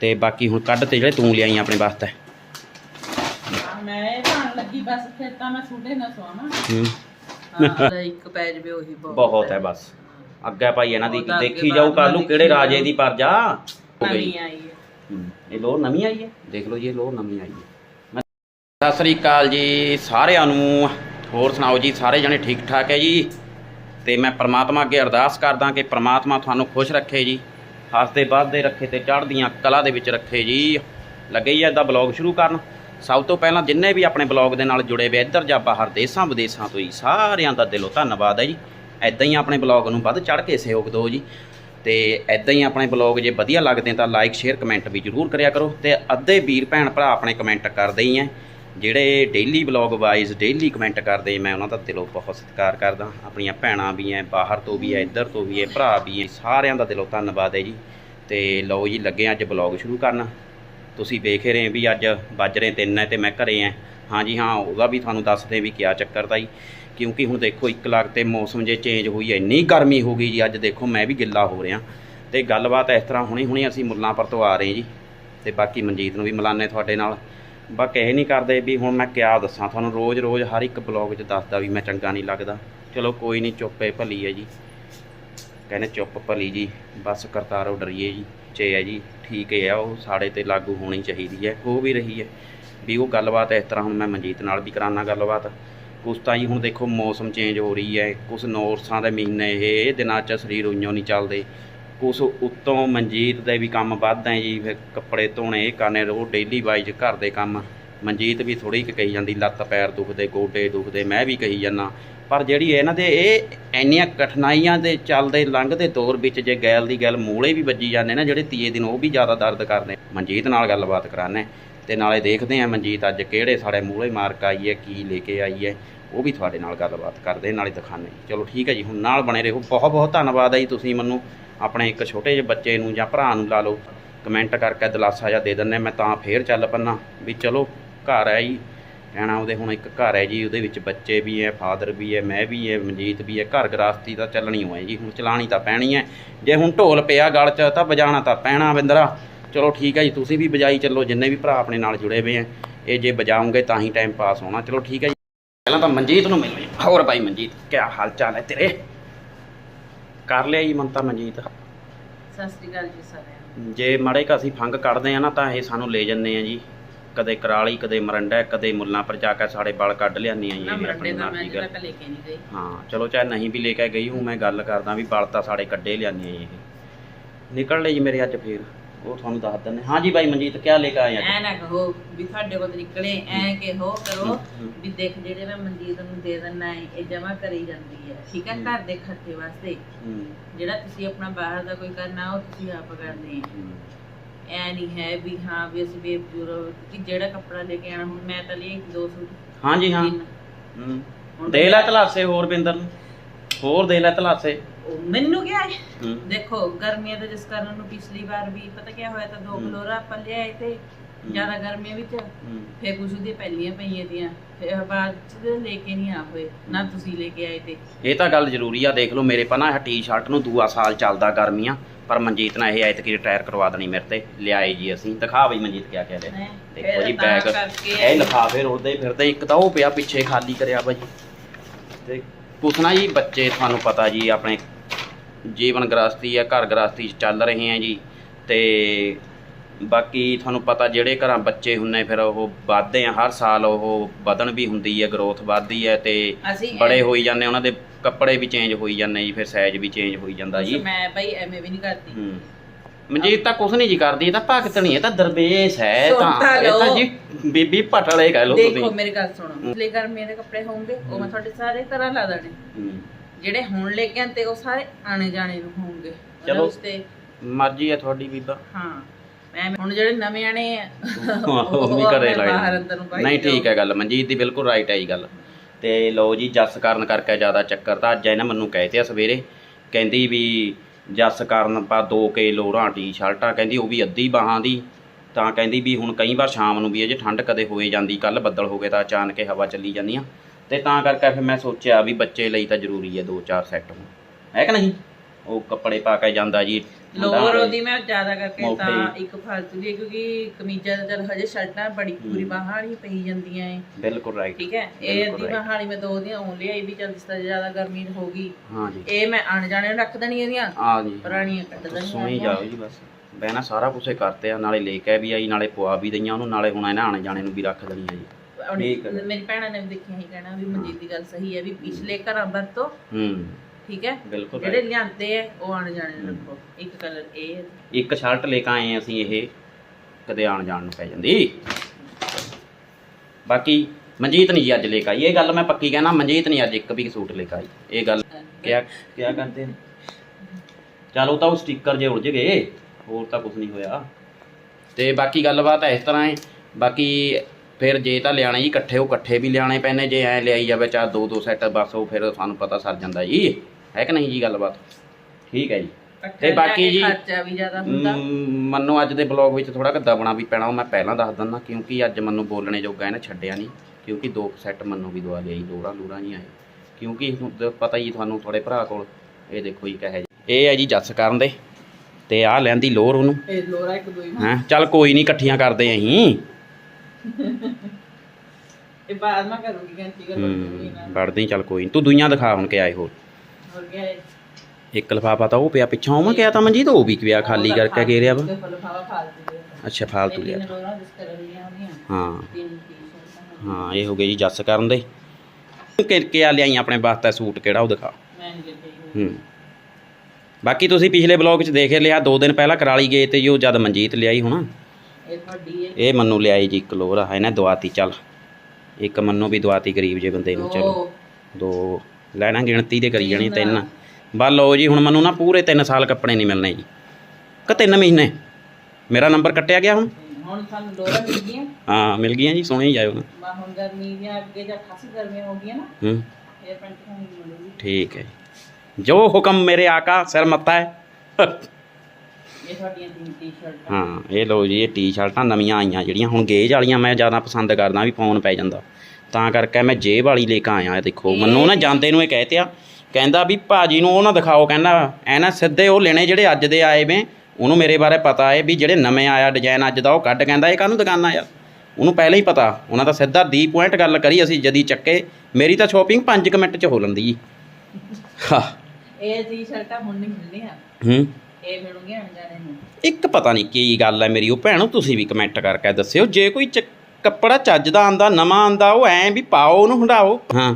ਤੇ ਬਾਕੀ ਹੁਣ ਕੱਢ ਤੇ ਜਿਹੜੇ ਤੂੰ ਲਿਆਈ ਆਪਣੇ ਵਾਸਤੇ। ਮੈਂ ਖਾਣ ਲੱਗੀ ਬਸ ਫਿਰ ਤਾਂ ਮੈਂ ਸੁੱਡੇ ਨਾ ਸਵਾਵਾਂ। ਹੂੰ। ਹਾਂ ਇੱਕ ਪੈ ਜਵੇ ਉਹੀ ਬਹੁਤ। ਹੈ ਬਸ। ਅੱਗੇ ਭਾਈ ਇਹਨਾਂ ਦੀ ਦੇਖੀ ਜਾਊ ਕੱਲ ਨੂੰ ਕਿਹੜੇ ਰਾਜੇ ਦੀ ਪਰਜਾ। ਹੋ ਗਈ। ਇਹ ਲੋਰ ਨਵੀਂ ਆਈ ਹੈ? ਦੇਖ ਲਓ ਜੀ ਇਹ ਲੋਰ ਨਵੀਂ ਆਈ ਹੈ। ਸਤਿ ਸ੍ਰੀ ਅਕਾਲ ਜੀ ਸਾਰਿਆਂ ਨੂੰ। ਹੋਰ ਸੁਣਾਓ ਜੀ ਸਾਰੇ ਜਣੇ ਠੀਕ ਠਾਕ ਹੈ ਜੀ? ਤੇ ਮੈਂ ਪ੍ਰਮਾਤਮਾ ਅੱਗੇ ਅਰਦਾਸ ਕਰਦਾ ਕਿ ਪ੍ਰਮਾਤਮਾ ਤੁਹਾਨੂੰ ਖੁਸ਼ ਰੱਖੇ ਜੀ। ਹੱਸਦੇ ਵੱਸਦੇ ਰੱਖੇ ਤੇ ਚੜ੍ਹਦੀਆਂ ਕਲਾ ਦੇ ਵਿੱਚ ਰੱਖੇ ਜੀ। ਲੱਗੇ ਹੀ ਐਦਾ ਬਲੌਗ ਸ਼ੁਰੂ ਕਰਨ। ਸਭ ਤੋਂ ਪਹਿਲਾਂ ਜਿੰਨੇ ਵੀ ਆਪਣੇ ਬਲੌਗ ਦੇ ਨਾਲ ਜੁੜੇ ਵੇ, ਇੱਧਰ ਜਾਂ ਬਾਹਰ ਦੇਸ਼ਾਂ ਵਿਦੇਸ਼ਾਂ ਤੋਂ ਹੀ ਸਾਰਿਆਂ ਦਾ ਦਿਲੋਂ ਧੰਨਵਾਦ ਹੈ ਜੀ। ਐਦਾਂ ਹੀ ਆਪਣੇ ਬਲੌਗ ਨੂੰ ਵੱਧ ਚੜ੍ਹ ਕੇ ਸਹਿਯੋਗ ਦਿਓ ਜੀ। ਤੇ ਐਦਾਂ ਹੀ ਆਪਣੇ ਬਲੌਗ ਜੇ ਵਧੀਆ ਲੱਗਦੇ ਤਾਂ ਲਾਈਕ, ਸ਼ੇਅਰ, ਕਮੈਂਟ ਵੀ ਜ਼ਰੂਰ ਕਰਿਆ ਕਰੋ। ਤੇ ਅੱਧੇ ਵੀਰ ਭੈਣ ਭਰਾ ਆਪਣੇ ਕਮੈਂਟ ਕਰਦੇ ਹੀ ਐ। ਜਿਹੜੇ daily blog wise daily comment ਕਰਦੇ, ਮੈਂ ਉਹਨਾਂ ਦਾ ਦਿਲੋਂ ਬਹੁਤ ਸਤਿਕਾਰ ਕਰਦਾ ਆਪਣੀਆਂ ਭੈਣਾਂ ਵੀ ਐ, ਬਾਹਰ ਤੋਂ ਵੀ ਐ, ਇੱਧਰ ਤੋਂ ਵੀ ਐ, ਭਰਾ ਵੀ ਐ, ਸਾਰਿਆਂ ਦਾ ਦਿਲੋਂ ਧੰਨਵਾਦ ਹੈ ਜੀ। ਤੇ ਲਓ ਜੀ, ਲੱਗੇ ਅੱਜ ਬਲੌਗ ਸ਼ੁਰੂ ਕਰਨ। ਤੁਸੀਂ ਵੇਖ ਰਹੇ ਵੀ ਅੱਜ ਵੱਜ ਰਹੇ ਤਿੰਨ ਹੈ ਤੇ ਮੈਂ ਘਰੇ ਆ ਹਾਂਜੀ ਹਾਂ, ਉਹਦਾ ਵੀ ਤੁਹਾਨੂੰ ਦੱਸਦੇ ਵੀ ਕਿਆ ਚੱਕਰ ਦਾ ਜੀ ਕਿਉਂਕਿ ਹੁਣ ਦੇਖੋ, ਇੱਕ ਲੱਖ ਤੇ ਮੌਸਮ ਜੇ ਚੇਂਜ ਹੋਈ ਹੈ ਇੰਨੀ ਗਰਮੀ ਹੋ ਗਈ ਜੀ, ਅੱਜ ਦੇਖੋ, ਮੈਂ ਵੀ ਗਿੱਲਾ ਹੋ ਰਿਹਾ। ਤੇ ਗੱਲਬਾਤ ਇਸ ਤਰ੍ਹਾਂ ਹੁਣੇ ਹੁਣੇ ਅਸੀਂ ਮੁੱਲਾਂਪੁਰ ਤੋਂ ਆ ਰਹੇ ਜੀ। ਤੇ ਬਾਕੀ ਮਨਜੀਤ ਨੂੰ ਵੀ ਮਿਲਾਨੇ ਤੁਹਾਡੇ ਨਾਲ। ਬਾਕੀ ਇਹ ਨਹੀਂ ਕਰਦੇ ਵੀ ਹੁਣ ਮੈਂ ਕਿਆ ਦੱਸਾਂ, ਤੁਹਾਨੂੰ ਰੋਜ਼-ਰੋਜ਼ ਹਰ ਇੱਕ ਬਲੌਗ 'ਚ ਦੱਸਦਾ ਵੀ ਮੈਂ ਚੰਗਾ ਨਹੀਂ ਲੱਗਦਾ। ਚਲੋ ਕੋਈ ਨਹੀਂ, ਚੁੱਪੇ ਭਲੀ ਹੈ ਜੀ। ਕਹਿੰਦੇ ਚੁੱਪ ਭਲੀ ਜੀ, ਬਸ ਕਰਤਾਰੋ ਡਰੀਏ ਜੀ ਚੇ ਹੈ ਜੀ, ਠੀਕ ਹੈ ਉਹ, ਸਾਡੇ ਤੇ ਲਾਗੂ ਹੋਣੀ ਚਾਹੀਦੀ ਹੈ ਹੋ ਵੀ ਰਹੀ ਹੈ ਵੀ ਉਹ ਗੱਲਬਾਤ ਇਸ ਤਰ੍ਹਾਂ ਹੁਣ ਮੈਂ ਮਨਜੀਤ ਨਾਲ ਵੀ ਕਰਾਨਾ ਗੱਲਬਾਤ। ਕੁਛ ਤਾਂ ਜੀ ਹੁਣ ਦੇਖੋ ਮੌਸਮ ਚੇਂਜ ਹੋ ਰਹੀ ਹੈ ਕੁਛ ਨੌਰਸਾਂ ਦੇ ਮਹੀਨੇ ਇਹ ਇਹ ਦਿਨਾਂ 'ਚ ਸਰੀਰ ਉਈਓ ਨਹੀਂ ਚੱਲਦੇ। ਕੁਛ ਉੱਤੋਂ ਮਨਜੀਤ ਦੇ ਵੀ ਕੰਮ ਵੱਧਦਾ ਜੀ, ਫਿਰ ਕੱਪੜੇ ਧੋਣੇ, ਇਹ ਕਰਨੇ ਰੋ ਡੇਲੀ ਵਾਈਜ਼ ਘਰ ਦੇ ਕੰਮ। ਮਨਜੀਤ ਵੀ ਥੋੜੀ ਕੁ ਕਹੀ ਜਾਂਦੀ, ਲੱਤ ਪੈਰ ਦੁਖਦੇ, ਗੋਡੇ ਦੁਖਦੇ, ਮੈਂ ਵੀ ਕਹੀ ਜਾਂਦਾ। ਪਰ ਜਿਹੜੀ ਇਹਨਾਂ ਦੇ, ਇਹ ਇੰਨੀਆਂ ਕਠਿਨਾਈਆਂ ਦੇ ਚੱਲਦੇ, ਲੰਘਦੇ ਦੌਰ ਵਿੱਚ ਜੇ ਗੈਲ ਦੀ ਗੈਲ ਮੂਲੇ ਵੀ ਵੱਜੀ ਜਾਂਦੇ ਨਾ, ਜਿਹੜੇ ਤੀਏ ਦਿਨ ਉਹ ਵੀ ਜ਼ਿਆਦਾ ਦਰਦ ਕਰਦੇ। ਮਨਜੀਤ ਨਾਲ ਗੱਲਬਾਤ ਕਰਾਨੇ ਤੇ ਨਾਲੇ ਦੇਖਦੇ ਆ ਮਨਜੀਤ ਅੱਜ ਕਿਹੜੇ ਸਾਡੇ ਮੂਲੇ ਮਾਰਕ ਆਈ ਹੈ, ਕੀ ਲੈ ਕੇ ਆਈ ਹੈ। ਉਹ ਵੀ ਤੁਹਾਡੇ ਨਾਲ ਗੱਲਬਾਤ ਕਰਦੇ, ਨਾਲੇ ਦਿਖਾਣੇ ਚਲੋ ਠੀਕ ਹੈ ਜੀ, ਹੁਣ ਨਾਲ ਬਣੇ ਰਹੋ। ਬਹੁਤ ਬਹੁਤ ਧੰਨਵਾਦ ਹੈ ਜੀ ਤੁਸੀਂ ਮੈਨੂੰ। ਆਪਣੇ ਇੱਕ ਛੋਟੇ ਜਿਹੇ ਬੱਚੇ ਨੂੰ ਜਾਂ ਭਰਾ ਨੂੰ ਲਾ ਲਓ ਕਮੈਂਟ ਕਰਕੇ ਦਿਲਾਸਾ ਜਿਹਾ ਦੇ ਦਿੰਦੇ ਮੈਂ ਤਾਂ ਫੇਰ ਚੱਲ ਪੰਨਾ ਵੀ ਚਲੋ ਘਰ ਹੈ ਜੀ, ਕਹਿਣਾ ਉਹਦੇ ਹੁਣ ਇੱਕ ਘਰ ਹੈ ਜੀ, ਉਹਦੇ ਵਿੱਚ ਬੱਚੇ ਵੀ ਹੈ ਫਾਦਰ ਵੀ ਹੈ, ਮੈਂ ਵੀ ਹੈ, ਮਨਜੀਤ ਵੀ ਹੈ, ਘਰ ਗ੍ਰਾਸਤੀ ਤਾਂ ਚੱਲਣੀ ਹੋਏ ਜੀ, ਹੁਣ ਚਲਾਣੀ ਤਾਂ ਪੈਣੀ ਹੈ, ਜੇ ਹੁਣ ਢੋਲ ਪਿਆ ਗਲ 'ਚ ਤਾਂ ਵਜਾਣਾ ਤਾਂ ਪੈਣਾ ਬਿੰਦਰਾ, ਚਲੋ ਠੀਕ ਹੈ ਜੀ, ਤੁਸੀਂ ਵੀ ਵਜਾਈ ਚੱਲੋ, ਜਿੰਨੇ ਵੀ ਭਰਾ ਆਪਣੇ ਨਾਲ ਜੁੜੇ ਹੋਏ ਆ ਇਹ ਜੇ ਵਜਾਉਂਗੇ ਤਾਂ ਹੀ ਟਾਈਮ ਪਾਸ ਹੋਣਾ, ਚਲੋ ਠੀਕ ਹੈ ਜੀ, ਪਹਿਲਾਂ ਤਾਂ ਮਨਜੀਤ ਨੂੰ ਮਿਲੋ ਜੀ, ਹੋਰ ਭਾਈ ਮਨਜੀਤ ਕੀ ਹਾਲ ਚਾਲ ਹੈ ਤੇਰੇ? ਕਰ ਲਿਆ ਜੀ ਮਨਤਾ ਮਨਜੀਤ। ਸਤਿ ਸ੍ਰੀ ਅਕਾਲ ਜੀ ਸਾਰਿਆਂ ਜੇ ਮੜੇ ਕ ਅਸੀਂ ਫੰਗ ਕੱਢਦੇ ਆ ਨਾ ਤਾਂ ਇਹ ਸਾਨੂੰ ਲੈ ਜੰਨੇ ਆ ਜੀ। ਕਦੇ ਕਰਾਲੀ ਕਦੇ ਮਰੰਡਾ ਕਦੇ ਮੁੱਲਾਂ ਪਰ ਜਾ ਕੇ ਸਾਡੇ ਵਾਲ ਕੱਢ ਲਿਆਨੀ ਆ ਜੀ ਨਾ ਇਹ ਮਰਡੇ ਆਪਣੀ ਦਾ ਮੈਂ ਮਰਜ਼ੀ ਜਿਹੜਾ ਗੱਲ ਲੈ ਕੇ ਨਹੀਂ ਗਈ। ਹਾਂ ਚਲੋ ਚਾਹੇ ਨਹੀਂ ਵੀ ਲੈ ਕੇ ਗਈ ਹੂੰ ਮੈਂ ਗੱਲ ਕਰਦਾ ਵੀ ਵਾਲ ਤਾਂ ਸਾਡੇ ਕੱਢੇ ਲਿਆਨੀ ਆ ਜੀ ਇਹ। ਨਿਕਲ ਲਈ ਜੀ ਮੇਰੇ ਅੱਜ ਫੇਰ। ਉਹ ਤੁਹਾਨੂੰ ਦੱਸ ਦਿੰਦੇ। ਹਾਂ ਜੀ ਬਾਈ ਮਨਜੀਤ ਕਿਆ ਲੈ ਕੇ ਆਏ ਅੱਜ? ਐ ਨਾ ਕਹੋ ਵੀ ਤੁਹਾਡੇ ਕੋਲ ਨਿਕਲੇ ਐ ਕਿ ਹੋ ਕਰੋ। ਵੀ ਦੇਖ ਜਿਹੜੇ ਮੈਂ ਮਨਜੀਤ ਨੂੰ ਦੇ ਦਿੰਨਾ ਹੈ ਇਹ ਜਮਾ ਕਰੀ ਜਾਂਦੀ ਹੈ ਠੀਕ ਹੈ। ਘਰ ਦੇ ਖਰਚੇ ਵਾਸਤੇ। ਹੂੰ। ਜਿਹੜਾ ਤੁਸੀਂ ਆਪਣਾ ਬਾਹਰ ਦਾ ਕੋਈ ਕਰਨਾ ਉਹ ਤੁਸੀਂ ਆਪ ਕਰਦੇ ਹੂੰ। ਐ ਨਹੀਂ ਹੈ ਵੀ ਹਾਂ ਵੀ ਅਸੀਂ ਬੇਫਜ਼ੂਲ ਕਿ ਜਿਹੜਾ ਕੱਪੜਾ ਲੈ ਕੇ ਆਣਾ ਹੁਣ ਮੈਂ ਤਾਂ ਲਈ ਦੋ ਸੂਟ। ਹਾਂ ਹਾਂ। ਤਿੰਨ। ਹੂੰ। ਹੁਣ ਦੇ ਲੈ ਤਲਾਸੇ ਹੋਰ ਬਿੰਦਰ ਨੂੰ। ਹੋਰ ਦੇ ਲੈ ਤਲਾਸੇ। ਮੈਨੂੰ ਕਿਹਾ ਹੈ? ਦੇਖੋ ਗਰਮੀਆਂ ਦੇ ਜਿਸ ਕਾਰਨ ਨੂੰ ਪਿਛਲੀ ਵਾਰ ਵੀ ਪਤਾ ਕੀ ਹੋਇਆ ਤਾਂ ਦੋ ਹਮ। ਫਲੋਰਾ ਆਪਾਂ ਲਿਆਏ ਤੇ ਜ਼ਿਆਦਾ ਗਰਮੀਆਂ ਵਿੱਚ ਫੇਰ ਕੁਝ ਦੀ ਪਹਿਲੀਆਂ ਪਈਆਂ ਦੀਆਂ ਫਿਰ ਬਾਅਦ ਚ ਲੈ ਕੇ ਨਹੀਂ ਆ ਹੋਏ ਨਾ ਤੁਸੀਂ ਲੈ ਕੇ ਆਏ ਤੇ। ਇਹ ਤਾਂ ਗੱਲ ਜ਼ਰੂਰੀ ਆ ਦੇਖ ਲਓ ਮੇਰੇ ਪਾ ਨਾ ਟੀ-ਸ਼ਰਟ ਨੂੰ ਦੂਆ ਸਾਲ ਚੱਲਦਾ ਗਰਮੀਆਂ ਪਰ ਮਨਜੀਤ ਨੇ ਇਹ ਐਤਕੀ ਰਿਟਾਇਰ ਕਰਵਾ ਦੇਣੀ ਮੇਰੇ ਤੇ ਲਿਆਏ ਜੀ ਅਸੀਂ। ਦਿਖਾ ਬਈ ਮਨਜੀਤ ਕਿਆ ਕਹਿ ਰਿਹਾ। ਦੇਖੋ ਜੀ ਬੈਗ ਇਹ ਲਿਫਾਫੇ ਰੋਲਦੇ ਫਿਰਦੇ ਇੱਕ ਤਾਂ ਉਹ ਪਿਆ ਪਿੱਛੇ ਖਾਲੀ ਕਰਿਆ ਜੀ ਤੇ ਕੁਛ ਨਾ ਜੀ ਬੱਚੇ ਤੁਹਾਨੂੰ ਪਤਾ ਜੀ ਆਪਣੇ ਜੀਵਨ ਗ੍ਰਸਤੀ ਆ ਘਰ ਗ੍ਰਸਤੀ ਚੱਲ ਰਹੇ ਆ ਜੀ। ਤੇ ਬਾਕੀ ਤੁਹਾਨੂੰ ਪਤਾ ਜਿਹੜੇ ਘਰਾਂ ਬੱਚੇ ਹੁੰਨੇ ਫਿਰ ਉਹ ਵੱਧਦੇ ਆ ਹਰ ਸਾਲ ਉਹ ਵਧਣ ਵੀ ਹੁੰਦੀ ਹੈ ਗਰੋਥ ਵੱਧਦੀ ਹੈ ਤੇ ਅਸੀਂ ਬੜੇ ਹੋਈ ਜਾਂਦੇ ਉਹਨਾਂ ਦੇ ਕੱਪੜੇ ਵੀ ਚੇਂਜ ਹੋਈ ਜਾਂਦੇ ਜੀ ਫਿਰ ਸਾਈਜ਼ ਵੀ ਚੇਂਜ ਹੋਈ ਜਾਂਦਾ ਜੀ। ਮੈਂ ਬਈ ਐਵੇਂ ਵੀ ਨਹੀਂ ਕਰਦੀ। ਹੂੰ। ਮਨਜੀਤ ਤਾਂ ਕੁਛ ਨਹੀਂ ਜੀ ਕਰਦੀ ਇਹ ਤਾਂ ਭਗਤ ਨਹੀਂ ਇਹ ਤਾਂ ਦਰਵੇਸ਼ ਹੈ ਤਾਂ ਤਾਂ ਇਹ ਤਾਂ ਲਓ। ਜੀ ਬੀਬੀ ਪਟਲੇ ਕਹਿ ਦੇਖੋ ਤੁਸੀਂ। ਮੇਰੀ ਗੱਲ ਸੁਣੋ ਪਿਛਲੇ ਦੇ ਕੱਪੜੇ ਹੋਣਗੇ ਉਹ ਮੈਂ ਤੁਹਾਡੇ ਸਾਰੇ ਤਰ੍ਹਾਂ ਲਾ ਦੇਣੇ। ਹੂੰ। ਜਿਹੜੇ ਹੁਣ ਲੈ ਕੇ ਆਂਤੇ ਉਹ ਸਾਰੇ ਆਣੇ ਜਾਣੇ ਨੂੰ ਹੋਣਗੇ। ਚਲੋ। ਵਿੱਚ ਤੇ ਮਰਜ਼ੀ ਹੈ ਤੁਹਾਡੀ ਬੀਬਾ ਹਾਂ ਮੈਂ ਹੁਣ ਜਿਹੜੇ ਨਵੇਂ ਆਣੇ ਆ ਉਹ ਵੀ ਘਰੇ ਆਪਣੇ ਲਾਏ ਬਾਹਰ ਅੰਦਰ ਨੂੰ ਪਾਈ ਨਹੀਂ। ਠੀਕ ਹੈ ਗੱਲ ਮਨਜੀਤ ਦੀ ਬਿਲਕੁਲ ਰਾਈਟ ਹੈ ਜੀ ਗੱਲ। ਤੇ ਲਓ ਜੀ ਜੱਸ ਕਰਨ ਕਰਕੇ ਜ਼ਿਆਦਾ ਚੱਕਰ ਤਾਂ ਅੱਜ ਇਹਨੇ ਮੈਨੂੰ ਕਹਿ ਤੇ ਆ ਸਵੇਰੇ। ਕਹਿੰਦੀ ਵੀ ਜੱਸ ਕਰਨ ਪਾ 2 ਕੇ ਲੋਰਾਂ ਟੀ-ਸ਼ਰਟਾਂ ਕਹਿੰਦੀ ਉਹ ਵੀ ਅੱਧੀ ਬਾਹਾਂ ਦੀ। ਤਾਂ ਕਹਿੰਦੀ ਵੀ ਹੁਣ ਕਈ ਵਾਰ ਸ਼ਾਮ ਨੂੰ ਵੀ ਇਹ ਜੇ ਠੰਡ ਕਦੇ ਹੋਏ ਜਾਂਦੀ ਕੱਲ ਬੱਦਲ ਹੋ ਗਏ ਤਾਂ ਅਚਾਨਕ ਹੀ ਹਵਾ ਚੱਲੀ ਜਾਂਦੀ ਆ। ਤੇ ਤਾਂ ਕਰਕੇ ਫਿਰ ਮੈਂ ਸੋਚਿਆ ਵੀ ਬੱਚੇ ਲਈ ਤਾਂ ਜ਼ਰੂਰੀ ਹੈ 2-4 ਸੈੱਟ ਹੈ ਕਿ ਨਹੀਂ? ਉਹ ਕੱਪੜੇ ਪਾ ਕੇ ਜਾਂਦਾ ਜੀ ਲੋਅਰ ਉਹਦੀ ਮੈਂ ਜ਼ਿਆਦਾ ਕਰਕੇ ਤਾਂ ਇੱਕ ਫਾਲਤੂ ਦੀ ਕਿਉਂਕਿ ਕਮੀਜ਼ਾਂ ਦਾ ਚੱਲ ਹਜੇ ਸ਼ਰਟਾਂ ਬੜੀ ਪੂਰੀ ਬਾਹਾਂ ਵਾਲੀ ਪਈ ਜਾਂਦੀਆਂ ਏ ਬਿਲਕੁਲ ਰਾਈਟ ਠੀਕ ਹੈ? ਇਹ ਦੀ ਬਾਹਾਂ ਵਾਲੀ ਮੈਂ ਦੋ ਦੀਆਂ ਉਹ ਲਿਆਈ ਵੀ ਚੱਲ ਜਿਸ ਤਰ੍ਹਾਂ ਜ਼ਿਆਦਾ ਗਰਮੀ ਹੋ ਗਈ। ਹਾਂ ਜੀ। ਇਹ ਮੈਂ ਅਣ ਜਾਣੇ ਰੱਖ ਦੇਣੀ ਇਹਦੀਆਂ। ਆ ਜੀ। ਪੁਰਾਣੀਆਂ ਕੱਢ ਦੇਣੀਆਂ ਸੁਣੀ ਜਾਓ ਜੀ ਬਸ। ਬਹਿਣਾ ਸਾਰਾ ਹੀ ਕਰਤੇ ਆ ਨਾਲੇ ਲੈ ਕੇ ਵੀ ਆਈ ਨਾਲੇ ਪਵਾ ਵੀ ਦਈਆਂ ਉਹਨੂੰ ਨਾਲੇ ਹੁਣ ਇਹਨਾਂ ਆਣੇ ਜਾਣੇ ਨੂੰ ਵੀ ਰੱਖ ਦੇਣੀ ਆ ਜੀ। ਠੀਕ ਹੈ। ਮੇਰੀ ਭੈਣਾਂ ਨੇ ਵੀ ਦੇਖਿਆ ਹੀ ਕਹਿਣਾ ਵੀ ਮਨਜੀਤ ਦੀ ਗੱਲ ਸਹੀ ਹੈ ਵੀ ਪਿਛਲੇ ਘਰਾਂ ਵਰਤੋਂ ਹੂੰ। ਠੀਕ ਹੈ ਬਿਲਕੁਲ ਜਿਹੜੇ ਲਿਆਂਦੇ ਆ ਉਹ ਅਣ ਜਾਣੇ ਨੂੰ ਰੱਖੋ। ਇੱਕ ਕਲਰ ਇਹ ਹੈ। ਇੱਕ ਸ਼ਰਟ ਲੈ ਕੇ ਆਏ ਅਸੀਂ ਇਹ ਕਦੇ ਆਣ ਜਾਣ ਨੂੰ ਪੈ ਜਾਂਦੀ। ਬਾਕੀ ਮਨਜੀਤ ਨਹੀਂ ਜੀ ਅੱਜ ਲੈ ਕੇ ਆਈ। ਇਹ ਗੱਲ ਮੈਂ ਪੱਕੀ ਕਹਿਣਾ ਮਨਜੀਤ ਨਹੀਂ ਅੱਜ ਇੱਕ ਵੀ ਸੂਟ ਲੈ ਕੇ ਆਈ। ਇਹ ਗੱਲ ਕਿਆ ਕਿਆ ਕਰਦੇ ਨੇ? ਚਲੋ ਤਾਂ ਉਹ ਸਟicker ਜੇ ਉਲਝ ਗਏ ਹੋਰ ਤਾਂ ਕੁਝ ਨਹੀਂ ਹੋਇਆ। ਤੇ ਬਾਕੀ ਗੱਲਬਾਤ ਇਸ ਤਰ੍ਹਾਂ ਹੈ। ਬਾਕੀ ਫਿਰ ਜੇ ਤਾਂ ਲਿਆਣੇ ਜੀ ਇਕੱਠੇ ਉਹ ਇਕੱਠੇ ਵੀ ਲਿਆਣੇ ਪੈਣੇ ਜੇ ਐ ਲਿਆਈ ਜਾਵੇ ਚਾਹ ਦੋ ਦੋ ਸੈੱਟ ਬਸ ਉਹ ਫਿਰ ਸਾਨੂੰ ਪਤਾ ਸਰ ਜਾਂਦਾ ਜੀ। ਹੈ ਕਿ ਨਹੀਂ ਜੀ ਗੱਲਬਾਤ? ਠੀਕ ਹੈ ਜੀ। ਤੇ ਬਾਕੀ ਲਿਆ ਜੀ, ਖਰਚਾ ਵੀ ਜ਼ਿਆਦਾ ਹੁੰਦਾ। ਮੈਨੂੰ ਅੱਜ ਦੇ ਬਲੌਗ ਵਿੱਚ ਥੋੜਾ ਦੱਬਣਾ ਵੀ ਪੈਣਾ ਮੈਂ ਪਹਿਲਾਂ ਦੱਸ ਦਿੰਦਾ ਕਿਉਂਕਿ ਅੱਜ ਮੈਨੂੰ ਬੋਲਣੇ ਜੋਗਾ ਇਹਨੇ ਛੱਡਿਆ ਨਹੀਂ ਕਿਉਂਕਿ ਦੋ ਸੈੱਟ ਮੈਨੂੰ ਵੀ ਦਵਾ ਲਈ ਲੋੜਾ ਲੂੜਾ ਨਹੀਂ ਆਏ ਕਿਉਂਕਿ ਪਤਾ ਹੀ ਤੁਹਾਨੂੰ ਤੁਹਾਡੇ ਭਰਾ ਕੋਲ ਇਹ ਦੇਖੋ ਜੀ ਕਹੇ ਇਹ ਹੈ ਜੀ ਜੱਸ ਕਰਨ ਦੇ ਤੇ ਆਹ ਲੈਂਦੀ ਲੋਰ ਉਹਨੂੰ। ਇਹ ਲੋਰਾ ਇੱਕ ਦੋ ਹੀ ਹੈਂ ਚੱਲ ਕੋਈ ਨਹੀਂ ਇਕੱਠੀਆਂ ਕਰਦੇ ਅਸੀਂ। ਇਹ ਬਾਅਦ ਮੈਂ ਕਰੂੰਗੀ ਗੰਤੀ ਨਾ ਵੜਦੇ ਚੱਲ ਕੋਈ ਨਹੀਂ ਤੂੰ ਦੁਨੀਆ ਦਿਖਾ ਹੁਣ ਕੇ ਆਏ ਹੋਰ। ਹੋਰ ਗਿਆ ਇਹ? ਇੱਕ ਲਫਾਫਾ ਤਾਂ ਉਹ ਪਿਆ ਪਿੱਛੋਂ ਉਹ ਮੈਂ ਕਿਹਾ ਤਾਂ ਮਨਜੀਤ ਉਹ ਵੀ ਪਿਆ ਖਾਲੀ ਕਰਕੇ ਗੇਰਿਆ ਵਾ। ਤੇ ਫਲਫਾਵਾ ਫਾਲਤੂ ਦੇ ਅੱਛਾ ਫਾਲਤੂ ਲਿਆ ਤਿੰਨ ਲੋਰਾ ਜਿਸ ਕਰ ਰਹੀਆਂ ਹੁੰਦੀਆਂ ਹਾਂ। ਤਿੰਨ ਹਾਂ ਇਹ ਹੋ ਗਏ ਜੀ ਜੱਸ ਕਰਨ ਦੇ। ਕਿ ਕਿਆ ਲਿਆਈ ਆਪਣੇ ਵਾਸਤੇ ਸੂਟ ਕਿਹੜਾ ਉਹ ਦਿਖਾ। ਮੈਂ ਨਹੀਂ ਕਿਤੇ ਹੂੰ। ਬਾਕੀ ਤੁਸੀਂ ਪਿਛਲੇ ਬਲੌਗ 'ਚ ਦੇਖ ਹੀ ਲਿਆ ਦੋ ਦਿਨ ਪਹਿਲਾਂ ਕਰਾਲੀ ਗਏ ਤੇ ਜੋ ਜਦ ਮਨਜੀਤ ਲਿਆਈ ਹੁਣ। ਇਹ ਤੁਹਾਡੀ ਹੈ? ਇਹ ਮੰਨੂ ਲਿਆਈ ਜੀ ਇੱਕ ਲੋਰਾ ਹੈ ਨਾ ਦਵਾਤੀ ਚੱਲ। ਇੱਕ ਮੰਨੂ ਵੀ ਦਵਾਤੀ ਗਰੀਬ ਜੇ ਬੰਦੇ ਨੂੰ ਚਲੋ। ਦੋ। ਲੈਣਾ ਗਿਣਤੀ ਦੇ ਕਰੀ ਜਾਣੀ ਤਿੰਨ। ਬਸ ਲਓ ਜੀ ਹੁਣ ਮੈਨੂੰ ਨਾ ਪੂਰੇ 3 ਸਾਲ ਕੱਪੜੇ ਨਹੀਂ ਮਿਲਣੇ ਜੀ। ਕਿ 3 ਮਹੀਨੇ? ਮੇਰਾ ਨੰਬਰ ਕੱਟਿਆ ਗਿਆ ਹੁਣ? ਹੁਣ ਸਾਨੂੰ ਲੋਰਾ ਮਿਲ ਗਈਆਂ? ਹਾਂ ਮਿਲ ਗਈਆਂ ਜੀ ਸੁਣੇ ਹੀ ਜਾਇਓ ਨਾ। ਮਾ ਹੁਣ ਗਰਮੀ ਦੀਆਂ ਅੱਗੇ ਜਾਂ ਖਾਸੀ ਗਰਮੀਆਂ ਹੋ ਗਈਆਂ ਨਾ ਹੂੰ। ਇਹ ਪੈਂਟ ਸਾਨੂੰ ਮਿਲੂਗੀ। ਠੀਕ ਹੈ ਜੋ। ਹੁਕਮ ਮੇਰੇ ਆਕਾ ਸਿਰ ਮੱਤਾ ਹੈ ਇਹ ਤੁਹਾਡੀਆਂ ਤਿੰਨ ਟੀ-ਸ਼ਰਟਾਂ ਹਾਂ ਇਹ ਲਓ ਜੀ ਇਹ ਟੀ-ਸ਼ਰਟਾਂ ਨਵੀਆਂ ਆਈਆਂ ਜਿਹੜੀਆਂ। ਹੁਣ ਗੇਜ ਵਾਲੀਆਂ ਮੈਂ ਜ਼ਿਆਦਾ ਪਸੰਦ ਕਰਦਾ ਵੀ ਪਾਉਣ ਪੈ ਜਾਂਦਾ। ਤਾਂ ਕਰਕੇ ਮੈਂ ਜੇਬ ਵਾਲੀ ਲੈ ਕੇ ਆਇਆ ਦੇਖੋ। ਮੈਨੂੰ ਨਾ ਜਾਂਦੇ ਨੂੰ ਇਹ ਕਹਿ ਤਿਆ ਕਹਿੰਦਾ ਵੀ ਭਾਜੀ ਨੂੰ ਉਹ ਨਾ ਦਿਖਾਓ ਕਹਿੰਦਾ ਐ ਨਾ ਸਿੱਧੇ ਉਹ ਲੈਣੇ ਜਿਹੜੇ ਅੱਜ ਦੇ ਆਏ ਵੇ ਉਹਨੂੰ ਮੇਰੇ ਬਾਰੇ ਪਤਾ ਹੈ ਵੀ ਜਿਹੜੇ ਨਵੇਂ ਆਇਆ ਡਿਜ਼ਾਈਨ ਅੱਜ ਦਾ ਉਹ ਕੱਢ ਕਹਿੰਦਾ ਇਹ ਕਾਹਨੂੰ ਦੁਕਾਨਾਂ ਯਾਰ? ਉਹਨੂੰ ਪਹਿਲਾਂ ਹੀ ਪਤਾ ਉਹਨਾਂ ਤਾਂ ਸਿੱਧਾ ਦੀ ਪੁਆਇੰਟ ਗੱਲ ਕਰੀ ਅਸੀਂ ਜਦੀ ਚੱਕੇ। ਮੇਰੀ ਤਾਂ ਸ਼ੋਪਿੰਗ 5 ਮਿੰਟ ਚ ਹੋ ਲੰਦੀ। ਜੀ ਹਾਂ। ਇਹ ਟੀ-ਸ਼ਰਟਾਂ ਹੁਣ ਨਹੀਂ ਮਿਲਣੀਆਂ। ਹੂੰ। ਇਹ ਮਿਲੂਗੀਆਂ ਅਣਜਾਣੇ ਨੂੰ ਇੱਕ ਪਤਾ ਨਹੀਂ ਕੀ ਗੱਲ ਹੈ ਮੇਰੀ ਉਹ ਭੈਣੋ ਤੁਸੀਂ ਵੀ ਕਮੈਂਟ ਕਰਕੇ ਦੱਸਿਓ। ਜੇ ਕੋਈ ਚ- ਕੱਪੜਾ ਚੱਜ ਦਾ ਆਂਦਾ ਨਵਾਂ ਆਂਦਾ ਉਹ ਐਂ ਵੀ ਪਾਓ ਉਹਨੂੰ ਹੰਡਾਓ। ਹਾਂ।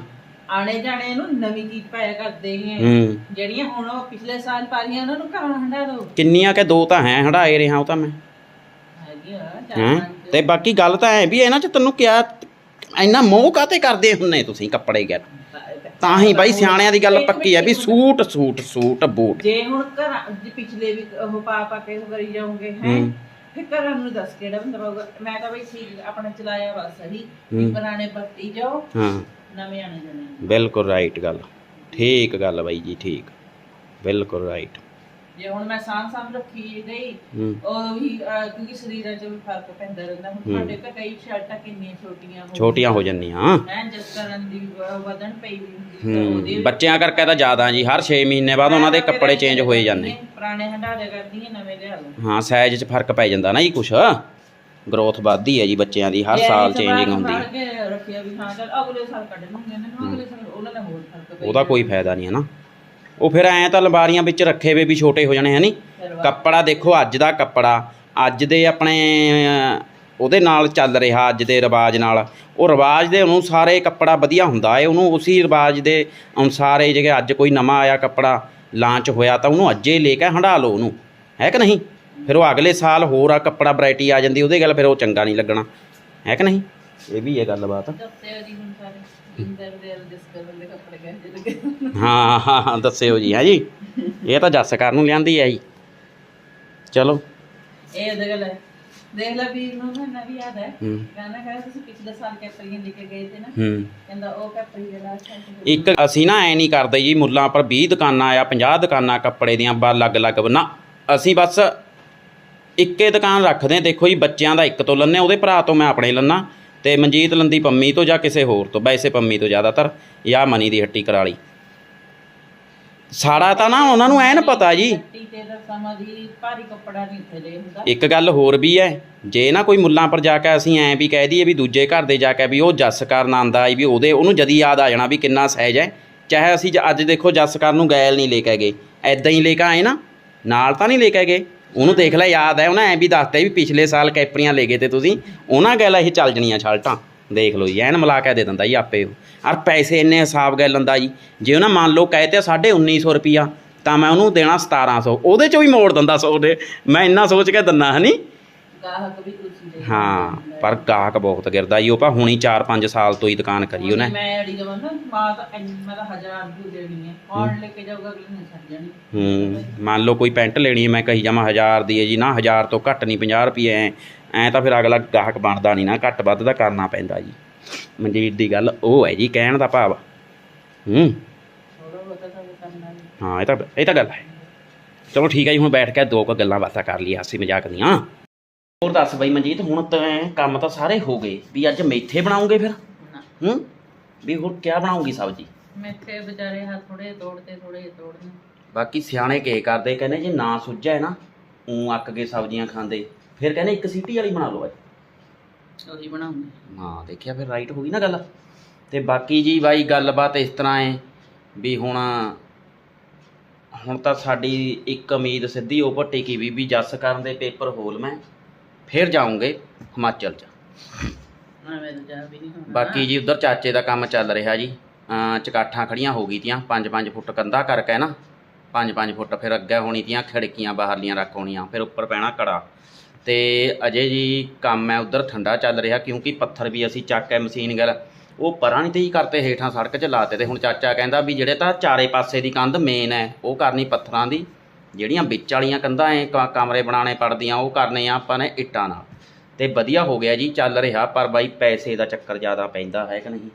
ਆਣੇ ਜਾਣੇ ਨੂੰ ਨਵੀਂ ਚੀਜ਼ ਪਾਇਆ ਕਰਦੇ ਨੇ ਹੂੰ। ਜਿਹੜੀਆਂ ਹੁਣ ਉਹ ਪਿਛਲੇ ਸਾਲ ਪਾਰੀਆਂ ਉਹਨਾਂ ਨੂੰ ਘਰਾਂ ਹੰਡਾ ਦੋ। ਕਿੰਨੀਆਂ ਕਿ ਦੋ ਤਾਂ ਹੈ ਹੰਡਾਏ ਰਿਹਾ ਉਹ ਤਾਂ ਮੈਂ। ਹੈਗੀ ਆ ਚਾਰ ਹੈਂ। ਪੰਜ। ਤੇ ਬਾਕੀ ਗੱਲ ਤਾਂ ਐ ਵੀ ਇਹਨਾਂ ਚ ਤੈਨੂੰ ਕਿਆ ਇੰਨਾ ਮੋਹ ਕਾਤੇ ਕਰਦੇ ਹੁੰਨੇ ਤੁਸੀਂ ਕੱਪੜੇ ਗੈਰ ਤਾਂ ਹੀ ਬਾਈ ਸਿਆਣਿਆਂ ਦੀ ਗੱਲ ਪੱਕੀ ਐ ਵੀ ਸੂਟ ਸੂਟ ਸੂਟ ਬੂਟ। ਜੇ ਹੁਣ ਘਰਾਂ ਪਿਛਲੇ ਵੀ ਉਹ ਪਾ ਪਾ ਕੇ ਉਹ ਕਰੀ ਜਾਓਗੇ ਹੈ। ਫਿਰ ਘਰਾਂ ਨੂੰ ਦੱਸ ਕਿਹੜਾ ਬੰਦਾ ਪਾਊਗਾ ਮੈਂ ਤਾਂ ਬਈ ਸੀ ਆਪਣਾ ਚਲਾਇਆ ਵਾ ਸਹੀ। ਪੁਰਾਣੇ ਪੱਤੀ ਜਾਓ ਹਾਂ। ਨਵੇਂ ਆਣੇ ਜਾਣੇ ਬਿਲਕੁਲ ਰਾਈਟ ਗੱਲ। ਠੀਕ ਗੱਲ ਬਾਈ ਜੀ ਠੀਕ। ਬਿਲਕੁਲ ਰਾਈਟ ਜੇ ਹੁਣ ਮੈਂ ਸਾਂਭ ਸਾਂਭ ਰੱਖੀ ਗਈ ਉਹ ਵੀ ਕਿਉਂਕਿ ਸਰੀਰਾਂ 'ਚ ਵੀ ਫ਼ਰਕ ਪੈਂਦਾ ਰਹਿੰਦਾ। ਹੁਣ। ਤੁਹਾਡੇ ਤਾਂ ਕਈ ਸ਼ਰਟਾਂ ਕਿੰਨੀਆਂ ਛੋਟੀਆਂ ਹੋ ਛੋਟੀਆਂ ਹੋ ਜੰਨੀਆਂ ਹੈ ਜਿਸ ਕਰਨ ਦੀ ਵਧਣ ਪਈ ਹੁੰਦੀ ਬੱਚਿਆਂ ਕਰਕੇ ਤਾਂ ਜ਼ਿਆਦਾ ਜੀ ਹਰ 6 ਮਹੀਨੇ ਬਾਅਦ ਉਹਨਾਂ ਦੇ ਕੱਪੜੇ ਚੇਂਜ ਹੋਏ ਜਾਂਦੇ। ਪੁਰਾਣੇ ਹੰਡਾਲੇ ਕਰਦੀਆਂ ਨਵੇਂ ਲਿਆ ਲਓ। ਹਾਂ ਸਾਈਜ਼ 'ਚ ਫ਼ਰਕ ਪੈ ਜਾਂਦਾ ਨਾ ਜੀ ਕੁਛ। ਗਰੋਥ ਵੱਧਦੀ ਹੈ ਜੀ ਬੱਚਿਆਂ ਦੀ ਹਰ ਸਾਲ ਚੇਂਜਿੰਗ ਹੁੰਦੀ ਹੈ ਕੇ ਰੱਖਿਆ ਵੀ ਹਾਂ ਚਲ ਅਗਲੇ ਸਾਲ ਕੱਢ ਲੂੰਗੇ ਨਾ ਅਗਲੇ ਸਾਲ ਉਹਨਾਂ ਨੇ ਹੋਰ ਫ਼ਰਕ ਪਈ ਉਹਦਾ ਕੋਈ ਫਾਇਦਾ ਨਹੀਂ ਹੈ ਨਾ। ਉਹ ਫਿਰ ਐਂ ਤਾਂ ਲੰਬਾਰੀਆਂ ਵਿੱਚ ਰੱਖੇ ਵੇ ਵੀ ਛੋਟੇ ਹੋ ਜਾਣੇ ਹੈ ਨਹੀਂ ਕੱਪੜਾ ਦੇਖੋ ਅੱਜ ਦਾ ਕੱਪੜਾ ਅੱਜ ਦੇ ਆਪਣੇ ਅਹ, ਉਹਦੇ ਨਾਲ ਚੱਲ ਰਿਹਾ ਅੱਜ ਦੇ ਰਿਵਾਜ ਨਾਲ। ਉਹ ਰਿਵਾਜ ਦੇ ਅਨੁਸਾਰ ਇਹ ਕੱਪੜਾ ਵਧੀਆ ਹੁੰਦਾ ਹੈ ਉਹਨੂੰ ਉਸੇ ਰਿਵਾਜ ਦੇ ਅਨੁਸਾਰ ਇਹ ਜੇ ਅੱਜ ਕੋਈ ਨਵਾਂ ਆਇਆ ਕੱਪੜਾ ਲਾਂਚ ਹੋਇਆ ਤਾਂ ਉਹਨੂੰ ਅੱਜੇ ਲੈ ਕੇ ਹੰਡਾ ਲਓ ਉਹਨੂੰ ਹੈ ਕਿ ਨਹੀਂ? ਫਿਰ ਉਹ ਅਗਲੇ ਸਾਲ ਹੋਰ ਆ ਕੱਪੜਾ ਵੈਰਾਈਟੀ ਆ ਜਾਂਦੀ ਉਹਦੇ ਗੱਲ ਫਿਰ ਉਹ ਚੰਗਾ ਨਹੀਂ ਲੱਗਣਾ ਹੈ ਕਿ ਨਹੀਂ? ਇਹ ਵੀ ਇਹ ਗੱਲਬਾਤ। ਦੱਸਿਓ ਜੀ ਹੁਣ ਸਾਰੇ। ਲੱਗੇ ਹਾਂ ਹਾਂ ਹਾਂ ਦੱਸਿਓ ਜੀ ਹੈ ਜੀ ਇਹ ਤਾਂ ਜੱਸ ਕਰਨ ਨੂੰ ਲਿਆਂਦੀ ਹੈ ਜੀ। ਚਲੋ। ਇਹ ਉਹਦੇ ਗੱਲ ਹੈ। ਦੇਖ ਲੈ ਵੀਰ ਨੂੰ ਨਾ ਨਵੀਂ ਯਾਦ ਹੈ। ਕਹਿੰਦਾ ਕਹਿੰਦਾ ਤੁਸੀਂ ਪਿਛਲੇ ਸਾਲ ਕੈਪਰੀਆਂ ਲੈ ਕੇ ਗਏ ਤੇ ਨਾ। ਹੂੰ। ਕਹਿੰਦਾ ਉਹ ਕੈਪਰੀ ਦੇ ਇੱਕ ਅਸੀਂ ਨਾ ਐ ਨਹੀਂ ਕਰਦੇ ਜੀ ਮੁੱਲਾਂ ਪਰ 20 ਦੁਕਾਨਾਂ ਆ 50 ਦੁਕਾਨਾਂ ਕੱਪੜੇ ਦੀਆਂ ਬਾ ਅਲੱਗ-ਅਲੱਗ ਨਾ ਅਸੀਂ ਬਸ ਇੱਕੇ ਦੁਕਾਨ ਰੱਖਦੇ। ਦੇਖੋ ਜੀ ਬੱਚਿਆਂ ਦਾ ਇੱਕ ਤੋਂ ਲੰਨੇ ਉਹਦੇ ਭਰਾ ਤੋਂ ਮੈਂ ਆਪਣੇ ਲੰਨਾ। ਤੇ ਮਨਜੀਤ ਲੰਦੀ ਪੰਮੀ ਤੋਂ ਜਾਂ ਕਿਸੇ ਹੋਰ ਤੋਂ ਵੈਸੇ ਪੰਮੀ ਤੋਂ ਜ਼ਿਆਦਾਤਰ, ਜਾਂ ਮਨੀ ਦੀ ਹੱਟੀ ਕਰਾਲੀ ਸਾੜਾ ਤਾਂ ਨਾ ਉਹਨਾਂ ਨੂੰ ਐਨ ਪਤਾ ਜੀ। ਤੇ ਦਾ ਸਮਾਂ ਦੀ ਭਾਰੀ ਕੱਪੜਾ ਨਹੀਂ ਉੱਥੇ ਹੁੰਦਾ ਇੱਕ ਗੱਲ ਹੋਰ ਵੀ ਹੈ ਜੇ ਨਾ ਕੋਈ ਮੁੱਲਾਂ ਪਰ ਜਾ ਕੇ ਅਸੀਂ ਐਂ ਵੀ ਕਹਿ ਦਈਏ ਵੀ ਦੂਜੇ ਘਰ ਦੇ ਜਾ ਕੇ ਵੀ ਉਹ ਜੱਸ ਕਰਨ ਆਂਦਾ ਵੀ ਉਹਦੇ, ਉਹਨੂੰ ਜਦੀ ਯਾਦ ਆ ਜਾਣਾ ਵੀ ਕਿੰਨਾ ਸਹਿਜ ਹੈ ਚਾਹੇ ਅਸੀਂ ਜ- ਅੱਜ ਦੇਖੋ ਜੱਸ ਕਰਨ ਨੂੰ ਗੈਲ ਨਹੀਂ ਲੈ ਕੇ ਗਏ। ਐਦਾਂ ਹੀ ਲੈ ਕੇ ਆਏ ਨਾ, ਨਾਲ ਤਾਂ ਨਹੀਂ ਲੈ ਕੇ ਗਏ। ਉਹਨੂੰ ਦੇਖ ਲੈ, ਯਾਦ ਹੈ, ਉਹਨੇ ਐਂ ਵੀ ਦੱਸਤਾ ਵੀ ਪਿਛਲੇ ਸਾਲ ਕੈਪਰੀਆਂ ਲੈ ਗਏ ਤੇ ਤੁਸੀਂ, ਉਹਨਾਂ ਗੈਲ ਇਹ ਚੱਲ ਜਣੀਆਂ ਛਾਲਟਾਂ ਦੇਖ ਲਓ ਜੀ, ਐਨ ਮਿਲਾ ਕੇ ਦੇ ਦਿੰਦਾ ਜੀ ਆਪੇ ਉਹ। ਔਰ ਪੈਸੇ ਇੰਨੇ ਹਿਸਾਬ ਗੱਲ ਲੰਦਾ ਜੀ। ਜੇ ਉਹਨਾਂ ਮੰਨ ਲਓ ਕਹੇ ਤੇ 1950 ਰੁਪਿਆ ਤਾਂ ਮੈਂ ਉਹਨੂੰ ਦੇਣਾ 1700 ਉਹਦੇ ਚੋਂ ਹੀ ਮੋੜ ਦਿੰਦਾ ਸੌ ਦੇ। ਮੈਂ ਇੰਨਾ ਸੋਚ ਕੇ ਦਿੰਨਾ, ਹਨੀ? ਗਾਹਕ ਵੀ ਤੁਸੀਂ ਦੇ ਹਾਂ ਪਰ ਗਾਹਕ ਬਹੁਤ ਗਿਰਦਾ ਜੀ ਉਹ ਪਾ ਹੁਣੀ 4-5 ਸਾਲ ਤੋਂ ਹੀ ਦੁਕਾਨ ਕਰੀ ਉਹਨੇ। ਮੈਂ ਅੜੀ ਦਵਾਂ ਨਾ ਮਾਂ ਤਾਂ ਇੰਨੀ- ਮੈਂ ਤਾਂ ਹਜ਼ਾਰ ਦੀ ਦੇਣੀ ਹੈ ਕੌਣ ਲੈ ਕੇ ਜਾਊਗਾ ਅਗਲੇ ਨੇ ਛੱਡ ਜਾਣੀ। ਹੂੰ ਮੰਨ ਲਓ ਕੋਈ ਪੈਂਟ ਲੈਣੀ ਹੈ ਮੈਂ ਕਹੀ ਜਾਵਾਂ 1000 ਦੀ ਹੈ ਜੀ। ਨਾ 1000 ਤੋਂ ਘੱਟ ਨਹੀਂ 50 ਰੁਪਏ ਐ। ਐ ਤਾਂ ਫਿਰ ਅਗਲਾ ਗਾਹਕ ਬਣਦਾ ਨਹੀਂ ਨਾ ਘੱਟ ਵੱਧ ਦਾ ਕਰਨਾ ਪੈਂਦਾ ਜੀ। ਮਨਜੀਤ ਦੀ ਗੱਲ ਉਹ ਹੈ ਜੀ ਕਹਿਣ ਦਾ ਭਾਵ। ਹੂੰ। ਹੀ ਹਾਂ ਇਹ ਤਾਂ ਇਹ ਤਾਂ ਗੱਲ ਹੈ। ਚਲੋ ਠੀਕ ਹੈ ਜੀ ਹੁਣ ਬੈਠ ਕੇ ਦੋ ਕੁ ਗੱਲਾਂ ਬਾਤਾਂ ਕਰ ਲਈ ਹਾਸੀ ਮਜ਼ਾਕ ਦੀਆਂ। ਹੋਰ ਦੱਸ ਬਈ ਮਨਜੀਤ ਹੁਣ ਤਾਂ ਕੰਮ ਤਾਂ ਸਾਰੇ ਹੋ ਗਏ। ਵੀ ਅੱਜ ਮੇਥੇ ਬਣਾਉਂਗੇ ਫਿਰ? ਨਾ। ਹੂੰ? ਵੀ ਹੋਰ ਕੀ ਬਣਾਉਂਗੀ ਸਬਜੀ? ਮੇਥੇ ਵਿਚਾਰੇ ਹੱਥ ਥੋੜੇ ਤੋੜਦੇ ਥੋੜੇ ਤੋੜਨੇ ਬਾਕੀ ਸਿਆਣੇ ਕੀ ਕਰਦੇ? ਕਹਿੰਦੇ ਜੇ ਨਾ ਸੁੱਝਿਆ ਨਾ ਉਂ ਅੱਕ ਕੇ ਸਬਜ਼ੀਆਂ ਖਾਂਦੇ। ਫਿਰ ਕਹਿੰਦੇ ਇੱਕ ਸੀਟੀ ਵਾਲੀ ਬਣਾ ਲਓ ਅੱਜ। ਉਹੀ ਬਣਾਉਂਦੇ। ਹਾਂ ਦੇਖਿਆ ਫਿਰ ਰਾਈਟ ਹੋ ਗਈ ਨਾ ਗੱਲ। ਤੇ ਬਾਕੀ ਜੀ ਬਾਈ ਗੱਲਬਾਤ ਇਸ ਤਰ੍ਹਾਂ ਹੈ ਵੀ ਹੁਣ ਹੁਣ ਤਾਂ ਸਾਡੀ ਇੱਕ ਉਮੀਦ ਸਿੱਧੀ ਹੋ ਭੱਟੀ ਕੀ ਵੀ ਵੀ ਜੱਸ ਕਰਨ ਦੇ ਪੇਪਰ ਹੋਲ ਮੈਂ। ਫਿਰ ਜਾਉਂਗੇ ਹਿਮਾਚਲ ਚ। ਐਵੇਂ ਤਾਂ ਜਾ ਵੀ ਨਹੀਂ ਹੋਣਾ। ਬਾਕੀ ਜੀ ਉਧਰ ਚਾਚੇ ਦਾ ਕੰਮ ਚੱਲ ਰਿਹਾ ਜੀ। ਅਮ ਚਕਾਠਾਂ ਖੜੀਆਂ ਹੋ ਗਈ ਤੀਆਂ 5-5 ਫੁੱਟ ਕੰਧਾ ਕਰਕੇ ਨਾ 5-5 ਫੁੱਟ ਫਿਰ ਅੱਗੇ ਹੋਣੀ ਤੀਆਂ ਖਿੜਕੀਆਂ ਬਾਹਰਲੀਆਂ ਰੱਖ ਹੋਣੀਆਂ ਫਿਰ ਉੱਪਰ ਪੈਣਾ ਕੜਾ। ਤੇ ਅਜੇ ਜੀ ਕੰਮ ਹੈ ਉਧਰ ਠੰਡਾ ਚੱਲ ਰਿਹਾ ਕਿਉਂਕਿ ਪੱਥਰ ਵੀ ਅਸੀਂ ਚੱਕ ਕੇ ਮਸ਼ੀਨ ਗੱਲ ਉਹ ਪਰਾਂ ਨਹੀਂ ਤੇ ਹੀ ਕਰਤੇ ਹੇਠਾਂ ਸੜਕ 'ਚ ਲਾਤੇ ਤੇ ਹੁਣ ਚਾਚਾ ਕਹਿੰਦਾ ਵੀ ਜਿਹੜੇ ਤਾਂ ਚਾਰੇ ਪਾਸੇ ਦੀ ਕੰਧ ਮੇਨ ਹੈ ਉਹ ਕਰਨੀ ਪੱਥਰਾਂ ਦੀ। ਜਿਹੜੀਆਂ ਵਿੱਚ ਵਾਲੀਆਂ ਕੰਧਾਂ ਐ ਕਮਰੇ ਬਣਾਉਣੇ ਪੜਦੀਆਂ ਉਹ ਕਰਨੇ ਆ ਆਪਾਂ ਨੇ ਇੱਟਾਂ ਨਾਲ। ਤੇ ਵਧੀਆ ਹੋ ਗਿਆ ਜੀ ਚੱਲ ਰਿਹਾ ਪਰ ਬਾਈ ਪੈਸੇ ਦਾ ਚੱਕਰ ਜ਼ਿਆਦਾ ਪੈਂਦਾ ਹੈ ਕਿ ਨਹੀਂ?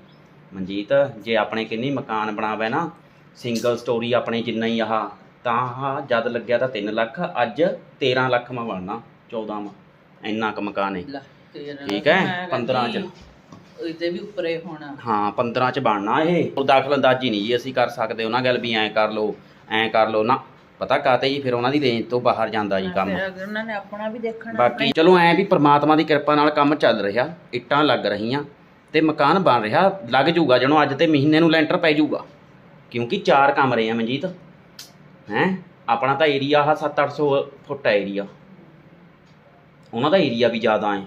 ਮਨਜੀਤ ਜੇ ਆਪਣੇ ਕਿੰਨੀ ਮਕਾਨ ਬਣਾਵੇ ਨਾ ਸਿੰਗਲ ਸਟੋਰੀ ਆਪਣੇ ਜਿੰਨਾ ਹੀ ਆਹ ਤਾਂ ਜਦ ਲੱਗਿਆ ਤਾਂ 3 ਲੱਖ ਅੱਜ 13 ਲੱਖ ਮਾ ਬਣਨਾ 14 ਮਾ ਇੰਨਾ ਕੁ ਮਕਾਨ ਹੈ। ਠੀਕ ਹੈ, ਮੈਂ 15 ਚ। ਇਹਦੇ ਵੀ ਉੱਪਰੇ ਹੋਣਾ। ਹਾਂ 15 ਚ ਬਣਨਾ ਇਹ। ਉਹ ਦਾਖਲ ਅੰਦਾਜ਼ੀ ਨਹੀਂ ਜੀ ਅਸੀਂ ਕਰ ਸਕਦੇ ਉਹਨਾਂ ਗੱਲ ਵੀ ਐਂ ਕਰ ਲਓ ਐਂ ਕਰ ਲਓ ਨਾ। ਪਤਾ ਕਾਤੇ ਜੀ ਫਿਰ ਉਹਨਾਂ ਦੀ ਰੇਂਜ ਤੋਂ ਬਾਹਰ ਜਾਂਦਾ ਜੀ ਕੰਮ। ਫਿਰ ਉਹਨਾਂ ਨੇ ਆਪਣਾ ਵੀ ਦੇਖਣਾ ਬਾਕੀ ਚਲੋ ਐਂ ਵੀ ਪ੍ਰਮਾਤਮਾ ਦੀ ਕਿਰਪਾ ਨਾਲ ਕੰਮ ਚੱਲ ਰਿਹਾ ਇੱਟਾਂ ਲੱਗ ਰਹੀਆਂ ਤੇ ਮਕਾਨ ਬਣ ਰਿਹਾ ਲੱਗ ਜੂਗਾ ਜਣੋ ਅੱਜ ਤੇ ਮਹੀਨੇ ਨੂੰ ਲੈਂਟਰ ਪੈ ਜੂਗਾ। ਕਿਉਂਕਿ ਚਾਰ ਕਮਰੇ ਆ ਮਨਜੀਤ ਹੈ? ਆਪਣਾ ਤਾਂ ਏਰੀਆ ਆ 7-800 ਫੁੱਟ ਏਰੀਆ। ਉਹਨਾਂ ਦਾ ਏਰੀਆ ਵੀ ਜ਼ਿਆਦਾ ਹੈ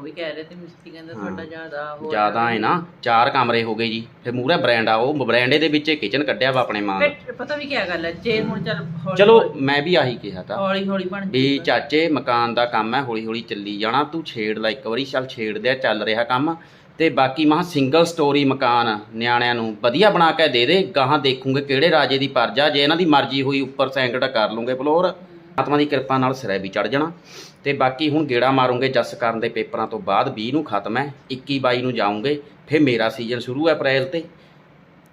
ਉਹ ਵੀ ਕਹਿ ਰਹੇ ਤੇ ਮਿਸਤਰੀ ਕਹਿੰਦਾ। ਤੁਹਾਡਾ ਜ਼ਿਆਦਾ ਹੋ ਜ਼ਿਆਦਾ ਹੈ ਨਾ। ਚਾਰ ਕਮਰੇ ਹੋ ਗਏ ਜੀ। ਫਿਰ ਮੂਹਰੇ ਬ੍ਰਾਂਡ ਆ ਉਹ ਬ੍ਰਾਂਡੇ ਦੇ ਵਿੱਚ ਕਿਚਨ ਕੱਢਿਆ ਵਾ ਆਪਣੇ ਮਾਂ ਦਾ ਫਿਰ ਪਤਾ ਵੀ ਕੀ ਗੱਲ ਹੈ ਜੇ ਹੁਣ ਚੱਲ ਹੌਲੀ ਚਲੋ ਮੈਂ ਵੀ ਆਹੀ ਕਿਹਾ ਤਾਂ। ਹੌਲੀ ਹੌਲੀ ਬਣ ਵੀ ਜਾਊਗਾ। ਚਾਚੇ ਮਕਾਨ ਦਾ ਕੰਮ ਹੈ ਹੌਲੀ ਹੌਲੀ ਚੱਲੀ ਜਾਣਾ। ਤੂੰ ਛੇੜ ਲੈ ਇੱਕ ਵਾਰੀ ਚੱਲ ਛੇੜਦੇ ਆ ਚੱਲ ਰਿਹਾ ਕੰਮ। ਤੇ ਬਾਕੀ ਮਹਾ ਸਿੰਗਲ ਸਟੋਰੀ ਮਕਾਨ ਨਿਆਣਿਆਂ ਨੂੰ ਵਧੀਆ ਬਣਾ ਕੇ ਦੇ ਦੇ। ਗਾਹਾਂ ਦੇਖੂਗੇ ਕਿਹੜੇ ਰਾਜੇ ਦੀ ਪਰਜਾ। ਜੇ ਇਹਨਾਂ ਦੀ ਮਰਜ਼ੀ ਹੋਈ ਉੱਪਰ ਸੈਂਕੜਾ ਕਰ ਲੂੰਗੇ ਫਲੋਰ ਆਤਮਾ ਦੀ ਕਿਰਪਾ ਨਾਲ ਸਿਰੇ ਵੀ ਚੜ ਜਾਣਾ। ਤੇ ਬਾਕੀ ਹੁਣ ਗੇੜਾ ਮਾਰੂੰਗੇ ਜੱਸ ਕਰਨ ਦੇ ਪੇਪਰਾਂ ਤੋਂ ਬਾਅਦ 20 ਨੂੰ ਖਤਮ ਹੈ 21 22 ਨੂੰ ਜਾਉਂਗੇ ਫਿਰ ਮੇਰਾ ਸੀਜ਼ਨ ਸ਼ੁਰੂ ਹੈ ਅਪ੍ਰੈਲ ਤੇ।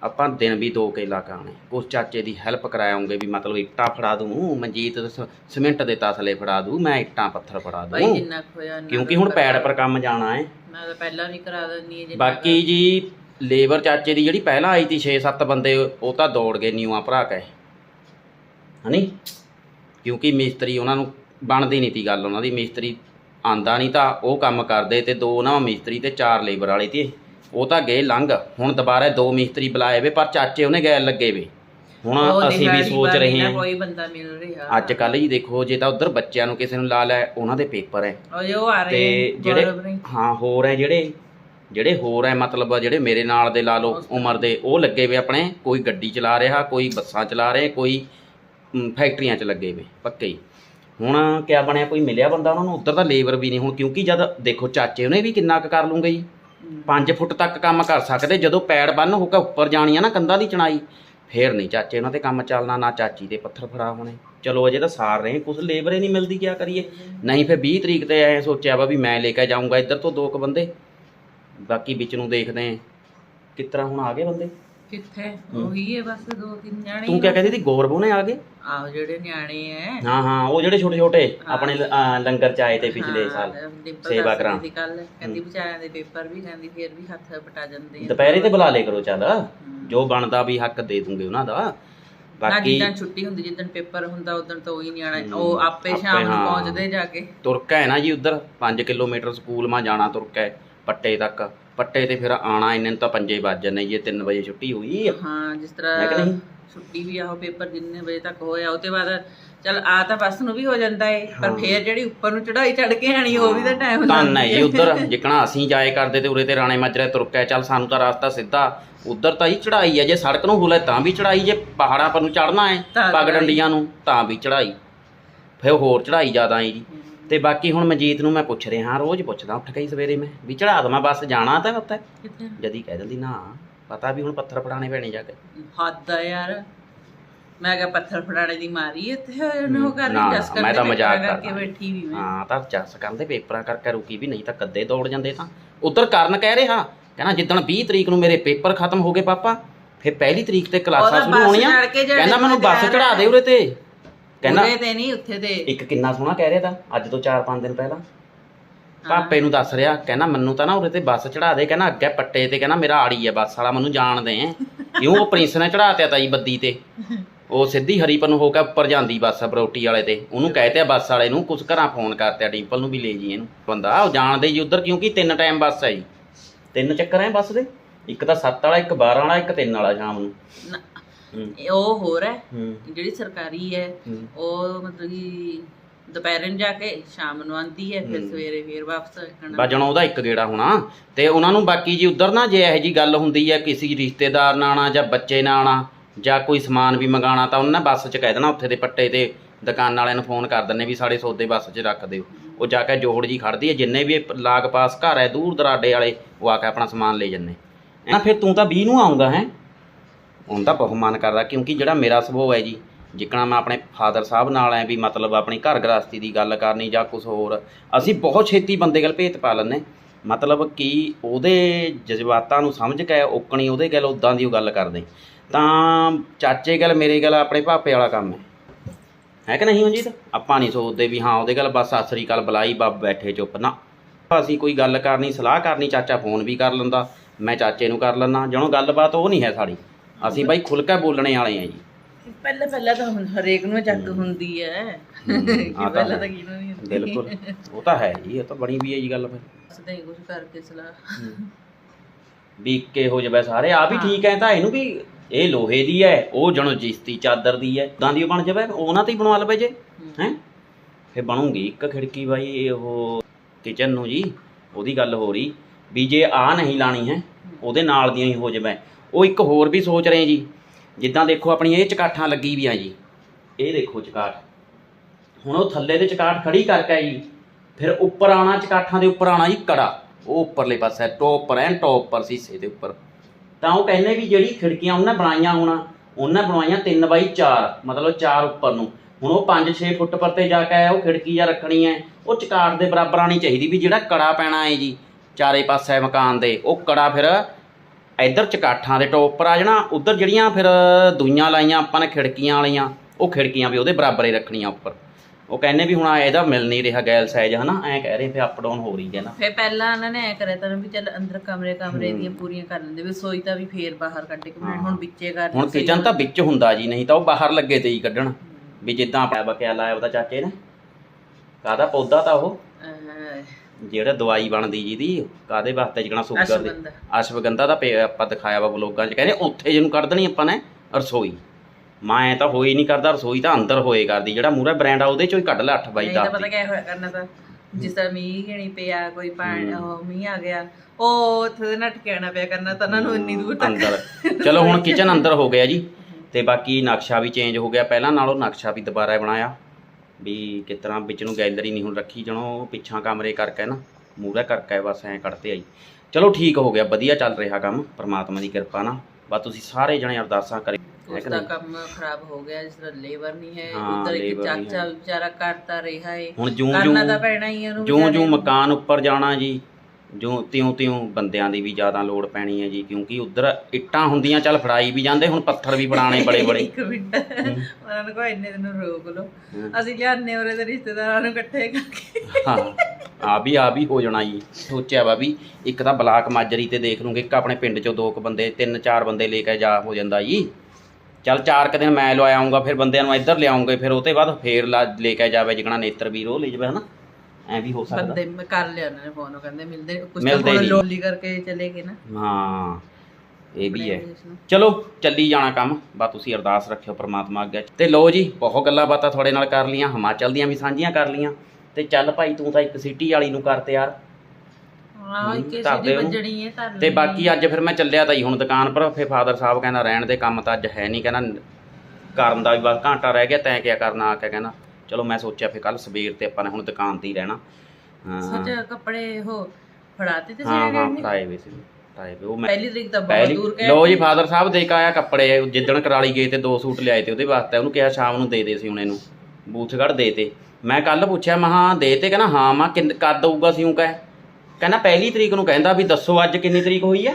ਆਪਾਂ ਦਿਨ ਵੀ ਦੋ ਕੇ ਲਾ ਕੇ ਆਉਣੇ ਉਸ ਚਾਚੇ ਦੀ ਹੈਲਪ ਕਰਾਉਂਗੇ ਵੀ ਮਤਲਬ ਇੱਟਾਂ ਫੜਾ ਦੂੰ ਮਨਜੀਤ ਸ- ਸੀਮੈਂਟ ਦੇ ਤਸਲੇ ਫੜਾ ਦੂੰ ਮੈਂ ਇੱਟਾਂ ਪੱਥਰ ਫੜਾ ਦੂੰ। ਜਿੰਨਾ ਉਨਾ ਕਿਉਂਕਿ ਹੁਣ ਪੈੜ ਪਰ ਕੰਮ ਜਾਣਾ ਹੈ। ਮੈਂ ਤਾਂ ਪਹਿਲਾਂ ਵੀ ਕਰਾ ਦਿੰਦੀ ਹਾਂ ਬਾਕੀ ਜੀ ਲੇਬਰ ਚਾਚੇ ਦੀ ਜਿਹੜੀ ਪਹਿਲਾਂ ਆਈ ਤੀ 6-7 ਬੰਦੇ ਉਹ ਤਾਂ ਦੌੜ ਗਏ ਨਿਊਆਂ ਭਰਾ ਕੇ ਹਨੀ? ਕਿਉਂਕਿ ਮਿਸਤਰੀ ਉਹਨਾਂ ਨੂੰ ਬਣਦੀ ਨਹੀਂ ਤੀ ਗੱਲ ਉਹਨਾਂ ਦੀ ਮਿਸਤਰੀ ਆਂਦਾ ਨਹੀਂ ਤਾਂ ਉਹ ਕੰਮ ਕਰਦੇ ਤੇ ਦੋ ਨਾ ਮਿਸਤਰੀ ਤੇ ਚਾਰ ਲੇਬਰ ਵਾਲੇ ਤੇ ਉਹ ਤਾਂ ਗਏ ਲੰਘ ਹੁਣ ਦੁਬਾਰਾ ਦੋ ਮਿਸਤਰੀ ਬੁਲਾਏ ਵੇ ਪਰ ਚਾਚੇ ਉਹਨੇ ਗਏ ਲੱਗੇ ਵੇ। ਹੁਣ ਅਸੀਂ ਵੀ ਸੋਚ ਰਹੇ ਹਾਂ। ਕੋਈ ਬੰਦਾ ਮਿਲ ਰਿਹਾ। ਅੱਜ ਕੱਲ ਜੀ ਦੇਖੋ ਜੇ ਤਾਂ ਉਧਰ ਬੱਚਿਆਂ ਨੂੰ ਕਿਸੇ ਨੂੰ ਲਾ ਲੈ ਉਹਨਾਂ ਦੇ ਪੇਪਰ ਹੈ ਤੇ ਜਿਹੜੇ। ਹਾਂ ਹੋਰ ਹੈ ਜਿਹੜੇ ਜਿਹੜੇ ਹੋਰ ਹੈ ਮਤਲਬ ਜਿਹੜੇ ਮੇਰੇ ਨਾਲ ਦੇ ਲਾ ਲਓ ਉਮਰ ਦੇ ਉਹ ਲੱਗੇ ਵੇ ਆਪਣੇ ਕੋਈ ਗੱਡੀ ਚਲਾ ਰਿਹਾ ਕੋਈ ਬੱਸਾਂ ਚਲਾ ਰਿਹਾ ਕੋਈ ਫੈਕਟਰੀਆਂ 'ਚ ਲੱਗੇ ਵੇ ਪੱਕੇ ਹੀ। ਹੁਣ ਕਿਆ ਬਣਿਆ, ਕੋਈ ਮਿਲਿਆ ਬੰਦਾ ਉਹਨਾਂ ਨੂੰ? ਉੱਧਰ ਤਾਂ ਲੇਬਰ ਵੀ ਨਹੀਂ ਹੁਣ, ਕਿਉਂਕਿ ਜਦ ਦੇਖੋ ਚਾਚੇ ਉਹਨੇ ਵੀ ਕਿੰਨਾ ਕੁ ਕਰ ਲੂੰਗੇ ਜੀ। 5 ਫੁੱਟ ਤੱਕ ਕੰਮ ਕਰ ਸਕਦੇ, ਜਦੋਂ ਪੈੜ ਬੰਨ ਹੋ ਕੇ ਉੱਪਰ ਜਾਣੀ ਆ ਨਾ ਕੰਧਾਂ ਦੀ ਚਣਾਈ ਫੇਰ ਨਹੀਂ ਚਾਚੇ ਉਹਨਾਂ ਤੇ ਕੰਮ ਚੱਲਣਾ, ਨਾ ਚਾਚੀ ਦੇ ਪੱਥਰ ਫੜਾ ਹੋਣੇ। ਚਲੋ ਅਜੇ ਤਾਂ ਸਾਰ ਰਹੇ ਕੁਝ ਲੇਬਰ ਹੀ ਨਹੀਂ ਮਿਲਦੀ, ਕਿਆ ਕਰੀਏ? ਨਹੀਂ ਫਿਰ 20 ਤਰੀਕ ਤੇ ਐ ਸੋਚਿਆ ਵਾ ਵੀ ਮੈਂ ਲੈ ਕੇ ਜਾਊਂਗਾ ਇੱਧਰ ਤੋਂ ਦੋ ਕੁ ਬੰਦੇ। ਬਾਕੀ ਵਿੱਚ ਨੂੰ ਦੇਖਦੇ ਆਂ, ਕਿਸ ਤਰ੍ਹਾਂ ਹੁਣ ਆ ਗਏ ਬੰਦੇ? ਕਿੱਥੇ? ਉਹੀ ਹੈ ਬਸ ਦੋ ਤਿੰਨ ਜਾਣੇ ਤੂੰ ਕਿਆ ਕਹਿੰਦੀ ਸੀ? ਗੌਰਵ ਨੇ ਆ ਗਏ ਆਹੋ ਜਿਹੜੇ ਨਿਆਣੇ ਐ। ਹਾਂ ਹਾਂ ਉਹ ਜਿਹੜੇ ਛੋਟੇ ਛੋਟੇ ਆਪਣੇ ਲ- ਅਹ ਲੰਗਰ ਚ ਆਏ ਤੇ ਪਿਛਲੇ ਸਾਲ। ਸੇਵਾ ਕਰਾਂ। ਕੱਲ ਕਹਿੰਦੀ ਵਿਚਾਰਿਆਂ ਦੇ ਪੇਪਰ ਵੀ ਕਹਿੰਦੀ ਫੇਰ ਵੀ ਹੱਥ ਪਟਾ ਜਾਂਦੇ ਆ। ਦੁਪਹਿਰੇ ਤੇ ਬੁਲਾ ਲੇ ਕਰੋ ਚੱਲ। ਜੋ ਬਣਦਾ ਵੀ ਹੱਕ ਦੇ ਦੂੰਗੇ ਉਹਨਾਂ ਦਾ। ਨਾ ਬਾਕੀ ਜਿੱਦਣ ਛੁੱਟੀ ਹੁੰਦੀ ਜਿੱਦਣ ਪੇਪਰ ਹੁੰਦਾ ਉਦੋਂ ਤਾਂ ਉਹੀ ਨਿਆਣਾ ਉਹ ਆਪੇ ਆਪੇ ਸ਼ਾਮ ਨੂੰ ਹਾਂ। ਪਹੁੰਚਦੇ ਜਾ ਕੇ। ਤੁਰਕਾ ਹੈ ਨਾ ਜੀ ਉਧਰ 5 ਕਿਲੋਮੀਟਰ ਸਕੂਲ ਮਾ ਜਾਣਾ ਤੁਰਕਾ ਹੈ ਪੱਟੇ ਤੱਕ। ਪੱਟੇ ਤੇ ਫਿਰ ਆਣਾ ਇੰਨੇ ਨੂੰ ਤਾਂ 5 ਵੱਜ ਜਾਂਦੇ ਜੀ 3 ਵਜੇ ਛੁੱਟੀ ਹੋਈ ਆ ਹਾਂ ਜਿਸ ਹੈ ਕਿ ਤਰ੍ਹਾਂ ਨਹੀਂ? ਛੁੱਟੀ ਵੀ ਆਹੋ ਪੇਪਰ ਜਿੰਨੇ ਵਜੇ ਤੱਕ ਹੋਇਆ ਉਹ ਤੇ ਬਾਅਦ ਚਲ ਆ ਤਾਂ ਬੱਸ ਨੂੰ ਵੀ ਹੋ ਜਾਂਦਾ ਏ ਪਰ। ਫੇਰ ਜਿਹੜੀ ਉੱਪਰ ਨੂੰ ਚੜਾਈ ਚੜ ਕੇ ਆਣੀ ਉਹ ਵੀ ਤਾਂ ਟਾਈਮ ਧੰਨ ਹੈ ਜੀ ਉਧਰ ਜਿਕਣਾ ਅਸੀਂ ਜਾਏ ਕਰਦੇ ਤੇ ਉਰੇ ਤੇ ਰਾਣੇ ਮਾਜਰੇ ਤੁਰਕਾ ਚੱਲ ਸਾਨੂੰ ਤਾਂ ਰਸਤਾ ਸਿੱਧਾ ਉਧਰ ਤਾਂ ਹੀ ਚੜਾਈ ਹੈ ਜੇ ਸੜਕ ਨੂੰ ਹੁਲੇ ਤਾਂ ਵੀ ਚੜਾਈ ਜੇ ਪਹਾੜਾਂ ਪਰ ਨੂੰ ਚੜਨਾ ਹੈ ਤਾਂ ਪੱਗ ਚੜ੍ਹਾਈ। ਡੰਡੀਆਂ ਨੂੰ ਤਾਂ ਵੀ ਚੜਾਈ ਫਿਰ ਹੋਰ ਚੜਾਈ ਜ਼ਿਆਦਾ ਹੈ ਜੀ ਤੇ ਬਾਕੀ ਹੁਣ ਮਨਜੀਤ ਨੂੰ ਮੈਂ ਪੁੱਛ ਰਿਹਾ ਰੋਜ਼ ਪੁੱਛਦਾ ਉੱਠ ਕੇ ਹੀ ਸਵੇਰੇ ਮੈਂ ਵੀ ਚੜਾ ਦਵਾਂ ਬੱਸ ਜਾਣਾ ਤਾਂ ਉੱਥੇ? ਕਿੱਥੇ? ਜਦੀ ਕਹਿ ਦਿੰਦੀ ਨਾ ਪਤਾ ਵੀ ਹੁਣ ਪੱਥਰ ਫੜਾਣੇ ਪੈਣੇ ਜਾ ਕੇ। ਹੱਦ ਆ ਯਾਰ। ਮੈਂ ਕਿਹਾ ਪੱਥਰ ਫੜਾਣੇ ਦੀ ਮਾਰੀ ਇੱਥੇ ਉਹਨੂੰ ਉਹ ਕਰ ਨਾ, ਜਸ ਮੈਂ ਤਾਂ ਮਜ਼ਾਕ ਕਰਕੇ ਕਰਦਾ। ਬੈਠੀ ਵੀ ਮੈਂ। ਹਾਂ ਤਾਂ ਚੱਸ ਕਰਦੇ ਪੇਪਰਾਂ ਕਰਕੇ ਰੁਕੀ ਵੀ ਨਹੀਂ ਤਾਂ ਕੱਦੇ ਦੌੜ ਜਾਂਦੇ ਤਾਂ। ਉਧਰ ਕਰਨ ਕਹਿ ਰਿਹਾ ਕਹਿੰਦਾ ਜਿੱਦਣ 20 ਤਰੀਕ ਨੂੰ ਮੇਰੇ ਪੇਪਰ ਖਤਮ ਹੋ ਗਏ ਪਾਪਾ ਫਿਰ ਪਹਿਲੀ ਤਰੀਕ ਤੇ ਕਲਾਸਾਂ ਉਹਦਾ ਸ਼ੁਰੂ ਬੱਸ ਹੋਣੀਆਂ। ਚੜ੍ਹ ਕੇ ਜਾਣੇ ਕਹਿੰਦਾ ਮੈਨੂੰ ਬੱਸ ਚੜਾ ਦੇ ਉਰੇ ਤੇ। ਕਹਿੰਦਾ ਉਹਦੇ ਤੇ ਨਹੀਂ ਉੱਥੇ ਤੇ। ਇੱਕ ਕਿੰਨਾ ਸੋਹਣਾ ਕਹਿ ਰਿਹਾ ਤਾਂ ਅੱਜ ਤੋਂ 4-5 ਦਿਨ ਪਹਿਲਾਂ। ਪਾਪੇ ਨੂੰ ਦੱਸ ਰਿਹਾ ਕਹਿੰਦਾ ਮੈਨੂੰ ਤਾਂ ਨਾ ਉਰੇ ਤੇ ਬੱਸ ਚੜਾ ਦੇ ਕਹਿੰਦਾ ਅੱਗੇ ਪੱਟੇ ਤੇ ਕਹਿੰਦਾ ਮੇਰਾ ਆੜੀ ਹੈ ਬੱਸ ਵਾਲਾ ਮੈਨੂੰ ਜਾਣਦੇ ਐ। ਕਿਉਂ ਉਹ ਪ੍ਰਿੰਸ ਨੇ ਚੜਾਤਿਆ ਤਾਈ ਬੱਦੀ ਤੇ? ਉਹ ਸਿੱਧੀ ਹਰੀਪਨ ਨੂੰ ਹੋ ਕੇ ਉੱਪਰ ਜਾਂਦੀ ਬੱਸ ਬਰੋਟੀ ਵਾਲੇ ਤੇ। ਉਹਨੂੰ ਕਹਿਤੇ ਬੱਸ ਵਾਲੇ ਨੂੰ ਕੁਝ ਘਰਾਂ ਫੋਨ ਕਰਤੇ ਡਿੰਪਲ ਨੂੰ ਵੀ ਲੈ ਜੀ ਇਹਨੂੰ। ਬੰਦਾ ਉਹ ਜਾਣਦੇ ਜੀ ਉਧਰ ਕਿਉਂਕਿ ਤਿੰਨ ਟਾਈਮ ਬੱਸ ਹੈ ਜੀ। ਤਿੰਨ ਚੱਕਰ ਹੈ ਬੱਸ ਦੇ। ਇੱਕ ਤਾਂ 7 ਵਾਲਾ ਇੱਕ 12 ਵਾਲਾ ਇੱਕ 3 ਵਾਲਾ ਸ਼ਾਮ ਨੂੰ ਉਹ ਹੋਰ ਹੈ ਜਿਹੜੀ ਸਰਕਾਰੀ ਹੈ। ਉਹ ਮਤਲਬ ਕਿ ਦੁਪਹਿਰੇ ਨੂੰ ਜਾ ਕੇ ਸ਼ਾਮ ਨੂੰ ਆਉਂਦੀ ਹੈ ਫਿਰ। ਸਵੇਰੇ ਫੇਰ ਵਾਪਸ ਆਣਾ ਬਾਜਣਾ ਉਹਦਾ ਇੱਕ ਗੇੜਾ ਹੋਣਾ। ਤੇ ਉਹਨਾਂ ਨੂੰ ਬਾਕੀ ਜੀ ਉਧਰ ਨਾ ਜੇ ਇਹੋ ਜੀ ਗੱਲ ਹੁੰਦੀ ਹੈ ਕਿਸੇ ਰਿਸ਼ਤੇਦਾਰ ਨਾਲ ਆਣਾ ਜਾਂ ਬੱਚੇ ਨਾਲ ਆਣਾ ਜਾਂ ਕੋਈ ਸਮਾਨ ਵੀ ਮੰਗਾਣਾ ਤਾਂ ਉਹਨਾਂ ਨੇ ਬੱਸ 'ਚ ਕਹਿ ਦੇਣਾ ਉੱਥੇ ਦੇ ਪੱਟੇ ਤੇ ਦੁਕਾਨ ਵਾਲਿਆਂ ਨੂੰ ਫੋਨ ਕਰ ਦਿੰਨੇ ਵੀ ਸਾਡੇ ਸੌਦੇ ਬੱਸ 'ਚ ਰੱਖ ਦਿਓ। ਉਹ ਜਾ ਕੇ ਜੋੜ ਜੀ ਖੜਦੀ ਹੈ ਜਿੰਨੇ ਵੀ ਲਾਗ ਪਾਸ ਘਰ ਹੈ ਦੂਰ ਦਰਾਡੇ ਵਾਲੇ ਉਹ ਆ ਕੇ ਆਪਣਾ ਸਮਾਨ ਲੈ ਜੰਨੇ ਨਾ ਫਿਰ ਤੂੰ ਤਾਂ 20 ਨੂੰ ਆਉਂਗਾ ਹੈ। ਹੁਣ ਤਾਂ ਬਹੁਤ ਮਨ ਕਰਦਾ, ਕਿਉਂਕਿ ਜਿਹੜਾ ਮੇਰਾ ਸੁਭਾਅ ਹੈ ਜੀ, ਜਿੱਕਣਾ ਮੈਂ ਆਪਣੇ ਫਾਦਰ ਸਾਹਿਬ ਨਾਲ ਐ ਵੀ ਮਤਲਬ ਆਪਣੀ ਘਰ ਗ੍ਰਸਤੀ ਦੀ ਗੱਲ ਕਰਨੀ ਜਾਂ ਕੁਝ ਹੋਰ, ਅਸੀਂ ਬਹੁਤ ਛੇਤੀ ਬੰਦੇ ਗੱਲ ਭੇਤ ਪਾ ਲੈਂਦੇ ਮਤਲਬ ਕਿ ਉਹਦੇ ਜਜ਼ਬਾਤਾਂ ਨੂੰ ਸਮਝ ਕੇ, ਓਕਣੀ ਉਹਦੇ ਗੱਲ ਉਦਾਂ ਦੀ ਉਹ ਗੱਲ ਕਰਦੇ। ਤਾਂ ਚਾਚੇ ਗੱਲ ਮੇਰੇ ਗੱਲ ਆਪਣੇ ਭਾਪੇ ਵਾਲਾ ਕੰਮ ਹੈ। ਹੈ ਕਿ ਨਹੀਂ ਜੀ ਆਪਾਂ ਨਹੀਂ ਸੋਚਦੇ ਵੀ ਹਾਂ, ਉਹਦੇ ਗੱਲ ਬਸ ਸਤਿ ਸ੍ਰੀ ਅਕਾਲ, ਬੁਲਾਈ ਬੱਬ ਬੈਠੇ ਚੁੱਪ। ਨਾ, ਅਸੀਂ ਕੋਈ ਗੱਲ ਕਰਨੀ, ਸਲਾਹ ਕਰਨੀ, ਚਾਚਾ ਫੋਨ ਵੀ ਕਰ ਲੈਂਦਾ, ਮੈਂ ਚਾਚੇ ਨੂੰ ਕਰ ਲੈਂਦਾ ਜਦੋਂ ਗੱਲਬਾਤ ਉਹ ਨਹੀਂ ਹੈ ਸਾਡੀ। ਅਸੀਂ ਬਾਈ ਖੁੱਲ ਕੇ ਬੋਲਣੇ ਵਾਲੇ ਆ ਜੀ। ਪਹਿਲਾਂ ਪਹਿਲਾਂ ਤਾਂ ਹੁਣ ਹਰੇਕ ਨੂੰ ਚੱਕ ਹੁੰਦੀ ਹੈ ਕਿ ਆ ਤਾਂ ਪਹਿਲਾਂ। ਤਾਂ ਕਿਹਨੂੰ ਨਹੀਂ ਹੁੰਦੀ। ਬਿਲਕੁਲ। ਉਹ ਤਾਂ ਹੈ ਜੀ ਉਹ ਤਾਂ ਬਣੀ ਵੀ ਹੈ ਜੀ ਗੱਲ ਫਿਰ। ਸਦਾ ਹੀ ਕੁਝ ਕਰਕੇ ਸਲਾਹ। ਵੀ ਇੱਕੇ ਹੋ ਜਾਵੇ ਸਾਰੇ ਆ ਵੀ। ਠੀਕ ਹੈ ਤਾਂ ਇਹਨੂੰ ਵੀ ਇਹ ਲੋਹੇ ਦੀ ਹੈ ਉਹ ਜਣੋ ਜਿਸਤੀ ਚਾਦਰ ਦੀ ਹੈ ਉਦਾਂ ਦੀ ਉਹ ਬਣ ਜਾਵੇ ਉਹਨਾਂ ਤੇ ਹੀ ਬਣਵਾ ਲਵੇ ਜੇ ਹੈ। ਫੇ ਬਣੂਗੀ ਇੱਕ ਖਿੜਕੀ ਬਾਈ ਉਹ ਕਿਚਨ ਨੂੰ ਜੀ ਉਹਦੀ ਗੱਲ ਹੋ ਰਹੀ ਵੀ ਜੇ ਆ ਨਹੀਂ ਲਾਣੀ ਹੈ। ਉਹਦੇ ਨਾਲ ਦੀਆਂ ਹੀ ਹੋ ਜਾਵੇ। ਉਹ ਇੱਕ ਹੋਰ ਵੀ ਸੋਚ ਰਹੇ ਜੀ। ਜਿੱਦਾਂ ਦੇਖੋ ਆਪਣੀ ਇਹ ਚਕਾਠਾਂ ਲੱਗੀ ਵੀ ਆ ਜੀ। ਇਹ ਦੇਖੋ ਚਕਾਠ। ਹੁਣ ਉਹ ਥੱਲੇ ਦੇ ਚਕਾਠ ਖੜੀ ਕਰਕੇ ਜੀ ਫਿਰ ਉੱਪਰ ਆਣਾ ਚਕਾਠਾਂ ਦੇ ਉੱਪਰ ਆਣਾ ਜੀ ਕੜਾ। ਉਹ ਉੱਪਰਲੇ ਪਾਸੇ ਟੋਪ ਪਰ ਐਨ ਟੋਪ ਪਰ ਸੀਸੇ ਦੇ ਉੱਪਰ। ਤਾਂ ਉਹ ਕਹਿੰਦੇ ਵੀ ਜਿਹੜੀ ਖਿੜਕੀਆਂ ਉਹਨੇ ਬਣਾਈਆਂ ਹੋਣਾ, ਉਹਨੇ ਬਣਵਾਈਆਂ 3 ਬਾਈ 4 ਮਤਲਬ 4 ਉੱਪਰ ਨੂੰ। ਹੁਣ ਉਹ 5-6 ਫੁੱਟ ਪਰ ਤੇ ਜਾ ਕੇ ਉਹ ਖਿੜਕੀ ਜਾਂ ਰੱਖਣੀ ਹੈ। ਉਹ ਚਕਾਟ ਦੇ ਬਰਾਬਰ ਆਣੀ ਚਾਹੀਦੀ ਵੀ ਜਿਹੜਾ ਕੜਾ ਪੈਣਾ ਹੈ ਜੀ, ਚਾਰੇ ਪਾਸੇ ਮਕਾਨ ਦੇ, ਉਹ ਕੜਾ ਫਿਰ ਇੱਧਰ ਚਕਾਠਾਂ ਦੇ ਟੋਪ ਪਰ ਆ ਜਾਣਾ ਉੱਧਰ ਜਿਹੜੀਆਂ ਫਿਰ ਦੂਈਆਂ ਲਾਈਆਂ ਆਪਾਂ ਨੇ ਖਿੜਕੀਆਂ ਵਾਲੀਆਂ ਉਹ ਖਿੜਕੀਆਂ ਵੀ ਉਹਦੇ ਬਰਾਬਰ ਹੀ ਰੱਖਣੀਆਂ ਉੱਪਰ। ਉਹ ਕਹਿੰਦੇ ਵੀ ਹੁਣ ਇਹਦਾ ਮਿਲ ਨਹੀਂ ਰਿਹਾ ਗੈਲ ਸਾਈਜ਼ ਹਨਾ? ਐਂ ਕਹਿ ਰਹੇ ਫੇ ਅਪ ਡਾਊਨ ਹੋ ਰਹੀ ਹੈ ਨਾ। ਫੇ ਪਹਿਲਾਂ ਉਹਨਾਂ ਨੇ ਐ ਕਰਿਆ ਤਾਂ ਵੀ ਚੱਲ ਅੰਦਰ ਕਮਰੇ ਕਮਰੇ ਦੀਆਂ ਪੂਰੀਆਂ ਕਰ ਲੈਂਦੇ ਵੀ ਸੋਈ ਤਾਂ ਵੀ ਫੇਰ ਬਾਹਰ ਕੱਢ ਕੇ ਬਣਾਉਣੀ, ਹੁਣ ਵਿੱਚੇ ਕਰ ਹੁਣ ਕਿਚਨ ਤਾਂ ਵਿੱਚ ਹੁੰਦਾ ਜੀ ਨਹੀਂ ਤਾਂ ਉਹ ਬਾਹਰ ਲੱਗੇ ਤੇ ਹੀ ਕੱਢਣ। ਵੀ ਜਿੱਦਾਂ ਆਪਣਾ ਬਕਿਆ ਲਾਇਆ ਉਹਦਾ ਚਾਚੇ ਨੇ। ਕਾਹਦਾ ਪੌਦਾ ਤਾਂ ਉਹ? ਅਹ, ਜਿਹੜਾ ਦਵਾਈ ਬਣਦੀ ਜਿਹਦੀ ਕਾਦੇ ਵਾਸਤੇ ਜਿਹੜਾ ਸ਼ੂਗਰ ਦੀ? ਅਸ਼ਵਗੰਧਾ। ਅਸ਼ਵਗੰਧਾ ਦਾ ਪੇ- ਆਪਾਂ ਦਿਖਾਇਆ ਵਾ ਵਲੋਗਾਂ 'ਚ। ਕਹਿੰਦੇ ਉੱਥੇ ਜਿਹਨੂੰ ਕੱਢ ਦੇਣੀ ਆਪਾਂ ਨੇ ਰਸੋਈ। ਮੈਂ ਤਾਂ ਹੋਈ ਨਹੀਂ ਕਰਦਾ ਰਸੋਈ ਤਾਂ ਅੰਦਰ ਹੋਏ ਕਰਦੀ। ਜਿਹੜਾ ਮੂਰਾ ਬ੍ਰਾਂਡ ਆ ਉਹਦੇ ਚੋਂ ਹੀ ਕੱਢ ਲੈ 8 ਬਾਈ ਨਹੀਂ ਤਾਂ 10 ਪਤਾ ਕਿਆ ਹੋਇਆ ਕਰਨਾ ਤਾਂ। ਜਿਸ ਤਰ੍ਹਾਂ ਮੀਂਹ ਘਣੀ ਪਿਆ ਕੋਈ ਪਾਣੀ ਉਹ ਮੀਂਹ ਆ ਗਿਆ ਉਹ ਉੱਥੇ ਨੱਟ ਕੇ ਆਉਣਾ ਪਿਆ ਕਰਨਾ ਤਾਂ ਉਹਨਾਂ ਨੂੰ ਇੰਨੀ ਦੂਰ ਤੱਕ। ਅੰਦਰ। ਚਲੋ ਹੁਣ ਕਿਚਨ ਅੰਦਰ ਹੋ ਗਿਆ ਜੀ। ਤੇ ਬਾਕੀ ਨਕਸ਼ਾ ਵੀ ਚੇਂਜ ਹੋ ਗਿਆ। ਪਹਿਲਾਂ ਨਾਲੋਂ ਨਕਸ਼ਾ ਵੀ ਦੁਬਾਰਾ ਬਣਾਇਆ। ਵੀ ਤਰ੍ਹਾਂ ਵਿੱਚ ਨੂੰ ਗੈਲਰੀ ਨਹੀਂ ਹੁਣ ਰੱਖੀ ਜਣੋ ਪਿੱਛਾਂ ਕਮਰੇ ਕਰਕੇ ਨਾ ਮੂਹਰੇ ਕਰਕੇ ਬਸ ਐਂ ਕੱਢਤੇ ਆਈ ਚਲੋ ਠੀਕ ਹੋ ਗਿਆ ਵਧੀਆ ਚੱਲ ਰਿਹਾ ਕੰਮ ਪ੍ਰਮਾਤਮਾ ਦੀ ਕਿਰਪਾ ਨਾਲ। ਬਸ ਤੁਸੀਂ ਸਾਰੇ ਜਣੇ ਅਰਦਾਸਾਂ ਕਰੇ ਹੈ ਉਸ ਕਿ ਦਾ ਨਹੀਂ? ਕੰਮ ਖਰਾਬ ਹੋ ਗਿਆ ਜਿਸ ਤਰ੍ਹਾਂ ਲੇਬਰ ਨਹੀਂ ਹੈ ਉਧਰ ਇੱਕ ਚਾਚਾ ਵਿਚਾਰਾ ਕਰਦਾ ਰਿਹਾ ਹੈ ਹੁਣ ਜੂੰ ਕਰਨਾ ਤਾਂ ਜੂੰ ਪੈਣਾ ਹੀ ਉਹਨੂੰ ਜੂੰ ਜੂੰ। ਮਕਾਨ ਉੱਪਰ ਜਾਣਾ ਜੀ। ਜੂੰ ਤਿਉਂ ਤਿਉਂ ਬੰਦਿਆਂ ਦੀ ਵੀ ਜ਼ਿਆਦਾ ਲੋੜ ਪੈਣੀ ਹੈ ਜੀ ਕਿਉਂਕਿ ਉੱਧਰ ਇੱਟਾਂ ਹੁੰਦੀਆਂ ਚੱਲ ਫੜਾਈ ਵੀ ਜਾਂਦੇ ਹੁਣ ਪੱਥਰ ਵੀ ਬਣਾਣੇ ਬੜੇ ਬੜੇ। ਇੱਕ ਮਿੰਟ। ਉਹਨਾਂ ਨੂੰ ਕੋਈ ਇੰਨੇ ਦਿਨ ਰੋਕ ਲਓ। ਅਸੀਂ ਲਿਆਨੇ ਉਹਦੇ ਦੇ ਰਿਸ਼ਤੇਦਾਰਾਂ ਨੂੰ ਇਕੱਠੇ ਕਰਕੇ। ਹਾਂ ਆ ਵੀ ਆ ਵੀ ਹੋ ਜਾਣਾ ਜੀ। ਸੋਚਿਆ ਵਾ ਵੀ ਇੱਕ ਤਾਂ ਬਲਾਕ ਮਾਜਰੀ ਤੇ ਦੇਖ ਲੂੰਗੇ ਇੱਕ ਆਪਣੇ ਪਿੰਡ ਚੋਂ ਦੋ ਕੁ ਬੰਦੇ ਤਿੰਨ ਚਾਰ ਬੰਦੇ ਲੈ ਕੇ ਜਾ ਹੋ ਜਾਂਦਾ ਜੀ। ਚੱਲ ਚਾਰ ਕੁ ਦਿਨ ਮੈਂ ਲਵਾ ਆਉਂਗਾ ਫਿਰ ਬੰਦਿਆਂ ਨੂੰ ਇੱਧਰ ਲਿਆਉਂਗੇ ਫਿਰ ਉਹ ਤੋਂ ਬਾਅਦ ਫੇਰ ਲਾ- ਲੈ ਕੇ ਜਾਵੇ ਜਿਕਣਾ ਨੇਤਰ ਵੀਰ ਉਹ ਲੈ ਜਾਵੇ ਹਨਾ। ਐ ਵੀ ਹੋ ਸਕਦਾ। ਬੰਦੇ ਮੈਂ ਕਰ ਲਿਆ ਉਹਨਾਂ ਨੇ ਫੋਨ ਉਹ ਕਹਿੰਦੇ ਮਿਲਦੇ ਕੁਝ ਮਿਲਦੇ ਨਹੀਂ। ਲੋਲੀ ਕਰਕੇ ਚਲੇ ਗਏ ਨਾ। ਹਾਂ ਇਹ ਵੀ ਹੈ। ਚਲੋ ਚੱਲੀ ਜਾਣਾ ਕੰਮ। ਬਾ ਤੁਸੀਂ ਅਰਦਾਸ ਰੱਖਿਓ ਪ੍ਰਮਾਤਮਾ ਅੱਗੇ। ਤੇ ਲੋ ਜੀ ਬਹੁਤ ਗੱਲਾਂ ਬਾਤਾਂ ਤੁਹਾਡੇ ਨਾਲ ਕਰ ਲੀਆਂ ਹਿਮਾਚਲ ਦੀਆਂ ਵੀ ਸਾਂਝੀਆਂ ਕਰ ਲੀਆਂ ਤੇ ਚੱਲ ਭਾਈ ਤੂੰ ਤਾਂ ਇੱਕ ਸਿਟੀ ਵਾਲੀ ਨੂੰ ਕਰ ਤੇ ਯਾਰ ਹਾਂ ਇੱਕ ਧਰ ਕਿਸੇ ਦੇ ਦੀ ਉਹਨੂੰ। ਵੱਜਣੀ ਹੈ ਧਰ ਤੇ ਬਾਕੀ ਅੱਜ ਫਿਰ ਮੈਂ ਚੱਲਿਆ ਤਾਂ ਜੀ ਹੁਣ ਦੁਕਾਨ ਪਰ। ਫੇ ਫਾਦਰ ਸਾਹਿਬ ਕਹਿੰਦਾ ਰਹਿਣ ਦੇ ਕੰਮ ਤਾਂ ਅੱਜ ਹੈ ਨਹੀਂ ਕਹਿੰਦਾ ਕਰਨ ਦਾ ਵੀ ਬਸ ਘੰਟਾ ਰਹਿ ਗਿਆ ਤੈਂ ਕਿਆ ਕਰਨਾ ਆ ਕੇ ਕਹਿੰਦਾ ਚਲੋ ਮੈਂ ਸੋਚਿਆ ਫੇ ਕੱਲ ਸਵੇਰ ਤੇ ਆਪਾਂ ਨੇ ਹੁਣ ਦੁਕਾਨ ਤੇ ਹੀ ਰਹਿਣਾ। ਹਾਂ। ਸੱਚ ਕੱਪੜੇ ਉਹ ਫੜਾਤੇ ਤੇ ਹਾਂ ਹਾਂ ਫੜਾਏ ਵੇ ਸੀ। ਫੜਾਏ ਵੇ ਉਹ ਮੈਂ ਪਹਿਲੀ ਤਰੀਕ ਤਾਂ ਬਹੁਤ ਪਹਿਲੀ ਦੂਰ ਗਏ ਲੋ ਜੀ ਫਾਦਰ ਸਾਹਿਬ ਦੇ ਕੇ ਆਇਆ ਕੱਪੜੇ ਜਿੱਦਣ ਕਰਾਲੀ ਗਏ ਤੇ ਦੋ ਸੂਟ ਲਿਆਏ ਤੇ ਉਹਦੇ ਵਾਸਤੇ ਉਹਨੂੰ ਕਿਹਾ ਸ਼ਾਮ ਨੂੰ ਦੇ ਦੇ ਸੀ ਹੁਣ ਇਹਨੂੰ। ਬੂਥਗੜ ਦੇ ਤੇ। ਮੈਂ ਕੱਲ ਪੁੱਛਿਆ ਮਹਾ ਦੇ ਤੇ। ਕਹਿੰਦਾ ਹਾਂ ਮੈਂ ਕਦ ਦਊਗਾ ਸੀ ਉਹ ਕਹਿ। ਕਹਿੰਦਾ ਪਹਿਲੀ ਤਰੀਕ ਨੂੰ ਕਹਿੰਦਾ ਵੀ ਦੱਸੋ ਅੱਜ ਕਿੰਨੀ ਤਰੀਕ ਹੋਈ ਹੈ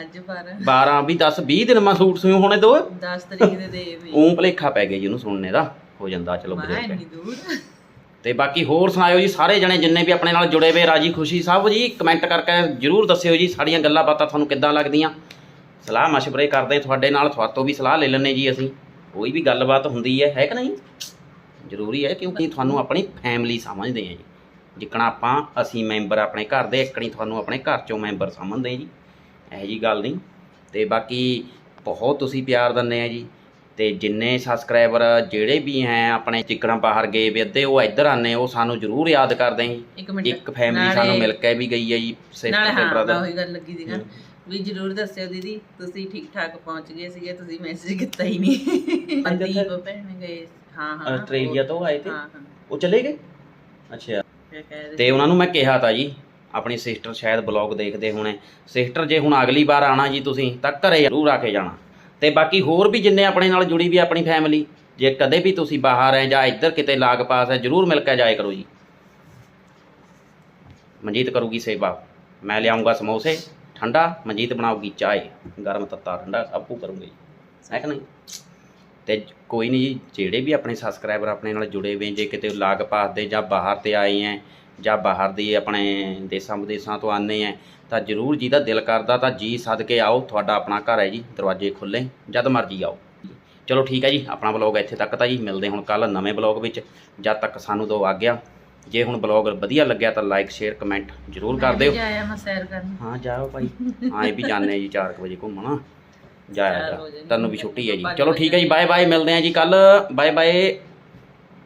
ਅੱਜ ਪਰ। 12 ਵੀ 10 20 ਦਿਨ ਮੈਂ ਸੂਟ ਸਿਉ ਹੋਣੇ ਦੋ। 10 ਤਰੀਕ ਦੇ ਦੇ ਵੀ। ਉਹ ਭਲੇਖਾ ਪੈ ਗਿਆ ਜੀ ਉਹਨੂੰ ਸੁਣਨੇ ਦਾ। ਹੋ ਜਾਂਦਾ ਚਲੋ ਬਜ਼ੁਰਗ ਹੈ। ਦੂਰ। ਤੇ ਬਾਕੀ ਹੋਰ ਸੁਣਾਇਓ ਜੀ ਸਾਰੇ ਜਣੇ ਜਿੰਨੇ ਵੀ ਆਪਣੇ ਨਾਲ ਜੁੜੇ ਹੋਏ ਰਾਜੀ ਖੁਸ਼ੀ ਸਭ ਜੀ ਕਮੈਂਟ ਕਰਕੇ ਜਰੂਰ ਦੱਸਿਓ ਜੀ ਸਾਡੀਆਂ ਗੱਲਾਂ ਬਾਤਾਂ ਤੁਹਾਨੂੰ ਕਿੱਦਾਂ ਲੱਗਦੀਆਂ। ਸਲਾਹ ਮਸ਼ਵਰੇ ਕਰਦੇ ਤੁਹਾਡੇ ਨਾਲ ਤੁਹਾਤੋਂ ਵੀ ਸਲਾਹ ਲੈ ਲੈਣੇ ਜੀ ਅਸੀਂ। ਕੋਈ ਵੀ ਗੱਲਬਾਤ ਹੁੰਦੀ ਹੈ ਹੈ ਕਿ ਨਹੀਂ? ਜ਼ਰੂਰੀ ਹੈ ਕਿਉਂਕਿ ਤੁਹਾਨੂੰ ਆਪਣੀ ਫੈਮਿਲੀ ਸਮਝਦੇ ਆ ਜੀ। ਜਿੱਕਣਾ ਆਪਾਂ ਅਸੀਂ ਮੈਂਬਰ ਆਪਣੇ ਘਰ ਦੇ ਇਕਣੀ ਤੁਹਾਨੂੰ ਆਪਣੇ ਘਰ ਚੋਂ ਮੈਂਬਰ ਸਮਝਦੇ ਜੀ। ਇਹੋ ਜੀ ਗੱਲ ਨਹੀਂ। ਤੇ ਬਾਕੀ ਬਹੁਤ ਤੁਸੀਂ ਪਿਆਰ ਦਿੰਦੇ ਆ ਜੀ। ਤੇ ਜਿੰਨੇ ਸਬਸਕ੍ਰਾਈਬਰ ਜਿਹੜੇ ਵੀ ਹੈ ਆਪਣੇ ਚਿੱਕਣਾ ਬਾਹਰ ਗਏ ਵੀ ਅੱਧੇ ਉਹ ਇੱਧਰ ਆਨੇ ਉਹ ਸਾਨੂੰ ਜ਼ਰੂਰ ਯਾਦ ਕਰਦੇ ਜੀ। ਇੱਕ ਮਿੰਟ। ਇੱਕ ਫੈਮਿਲੀ ਸਾਨੂੰ ਮਿਲ ਕੇ ਵੀ ਗਈ ਹੈ ਜੀ ਸਿਸਟਰ ਤੇ ਬ੍ਰਦਰ ਉਹੀ ਗੱਲ ਲੱਗੀ ਸੀਗਾ ਵੀ ਜਰੂਰ ਦੱਸਿਓ ਦੀਦੀ ਤੁਸੀਂ ਠੀਕ ਠਾਕ ਪਹੁੰਚ ਗਏ ਸੀਗੇ ਤੁਸੀਂ ਮੈਸੇਜ ਕੀਤਾ ਹੀ ਨਹੀਂ। ਮਨਦੀਪ ਭੈਣ ਗਏ ਹਾਂ ਹਾਂ। ਆਸਟ੍ਰੇਲੀਆ ਤੋਂ ਆਏ ਤੇ? ਉਹ ਚਲੇ ਗਏ? ਅੱਛਾ। ਤੇ ਉਹਨਾਂ ਨੂੰ ਮੈਂ ਕਿਹਾ ਤਾਂ ਜੀ ਆਪਣੀ ਸਿਸਟਰ ਸ਼ਾਇਦ ਬਲੌਗ ਦੇਖਦੇ ਹੋਣੇ। ਸਿਸਟਰ ਜੇ ਹੁਣ ਅਗਲੀ ਵਾਰ ਆਣਾ ਜੀ ਤੁਸੀਂ ਤਾਂ ਘਰੇ ਜ਼ਰੂਰ ਆ ਕੇ ਜਾਣਾ। ਤੇ ਬਾਕੀ ਹੋਰ ਵੀ ਜਿੰਨੇ ਆਪਣੇ ਨਾਲ ਜੁੜੀ ਵੀ ਆਪਣੀ ਫੈਮਿਲੀ ਜੇ ਕਦੇ ਵੀ ਤੁਸੀਂ ਬਾਹਰ ਹੈ ਜਾਂ ਇੱਧਰ ਕਿਤੇ ਲਾਗ ਪਾਸ ਹੈ ਜਰੂਰ ਮਿਲ ਕੇ ਜਾਇਆ ਕਰੋ ਜੀ। ਮਨਜੀਤ ਕਰੂਗੀ ਸੇਵਾ। ਮੈਂ ਲਿਆਉਂਗਾ ਸਮੋਸੇ, ਠੰਡਾ, ਮਨਜੀਤ ਬਣਾਉਗੀ ਚਾਹ ਗਰਮ ਤੱਤਾ ਠੰਡਾ, ਸਭ ਕੁ ਕਰੂੰਗੀ ਜੀ। ਹੈ ਕਿ ਨਹੀਂ? ਤੇ ਕੋਈ ਨਹੀਂ ਜੀ, ਜਿਹੜੇ ਵੀ ਆਪਣੇ ਸਬਸਕ੍ਰਾਈਬਰ ਆਪਣੇ ਨਾਲ ਜੁੜੇ ਹੋਏ ਜੇ ਕਿਤੇ ਲਾਗ ਪਾਸ ਦੇ ਜਾਂ ਬਾਹਰ ਤੇ ਆਏ ਹੈ ਜਾਂ ਬਾਹਰ ਦੀ ਆਪਣੇ ਦੇਸਾਂ ਵਿਦੇਸਾਂ ਤੋਂ ਆਨੇ ਹੈ ਤਾਂ ਜਰੂਰ ਜਿਹਦਾ ਦਿਲ ਕਰਦਾ ਤਾਂ ਜੀ ਸਦਕੇ ਆਓ ਤੁਹਾਡਾ ਆਪਣਾ ਘਰ ਹੈ ਜੀ ਦਰਵਾਜ਼ੇ ਖੁੱਲੇ ਜਦ ਮਰਜ਼ੀ ਆਓ। ਚਲੋ ਠੀਕ ਹੈ ਜੀ ਆਪਣਾ ਬਲੌਗ ਇੱਥੇ ਤੱਕ ਤਾਂ ਜੀ ਮਿਲਦੇ ਹੁਣ ਕੱਲ ਨਵੇਂ ਬਲੌਗ ਵਿੱਚ ਜਦ ਤੱਕ ਸਾਨੂੰ ਦੋ ਆ ਗਿਆ। ਜੇ ਹੁਣ ਬਲੌਗ ਵਧੀਆ ਲੱਗਿਆ ਤਾਂ ਲਾਈਕ ਸ਼ੇਅਰ ਕਮੈਂਟ ਜਰੂਰ ਕਰ ਦਿਓ। ਜਾਇਆ ਮੈਂ ਸੈਰ ਕਰਨ। ਹਾਂ ਜਾਓ ਭਾਈ। ਹਾਂ ਇਹ ਵੀ ਜਾਣੇ ਜੀ 4 ਵਜੇ ਘੁੰਮਣਾ। ਜਾਇਆ ਤੁਹਾਨੂੰ ਵੀ ਛੁੱਟੀ ਹੈ ਜੀ। ਚਲੋ ਠੀਕ ਹੈ ਜੀ ਬਾਏ ਬਾਏ ਮਿਲਦੇ ਹਾਂ ਜੀ ਕੱਲ ਬਾਏ ਬਾਏ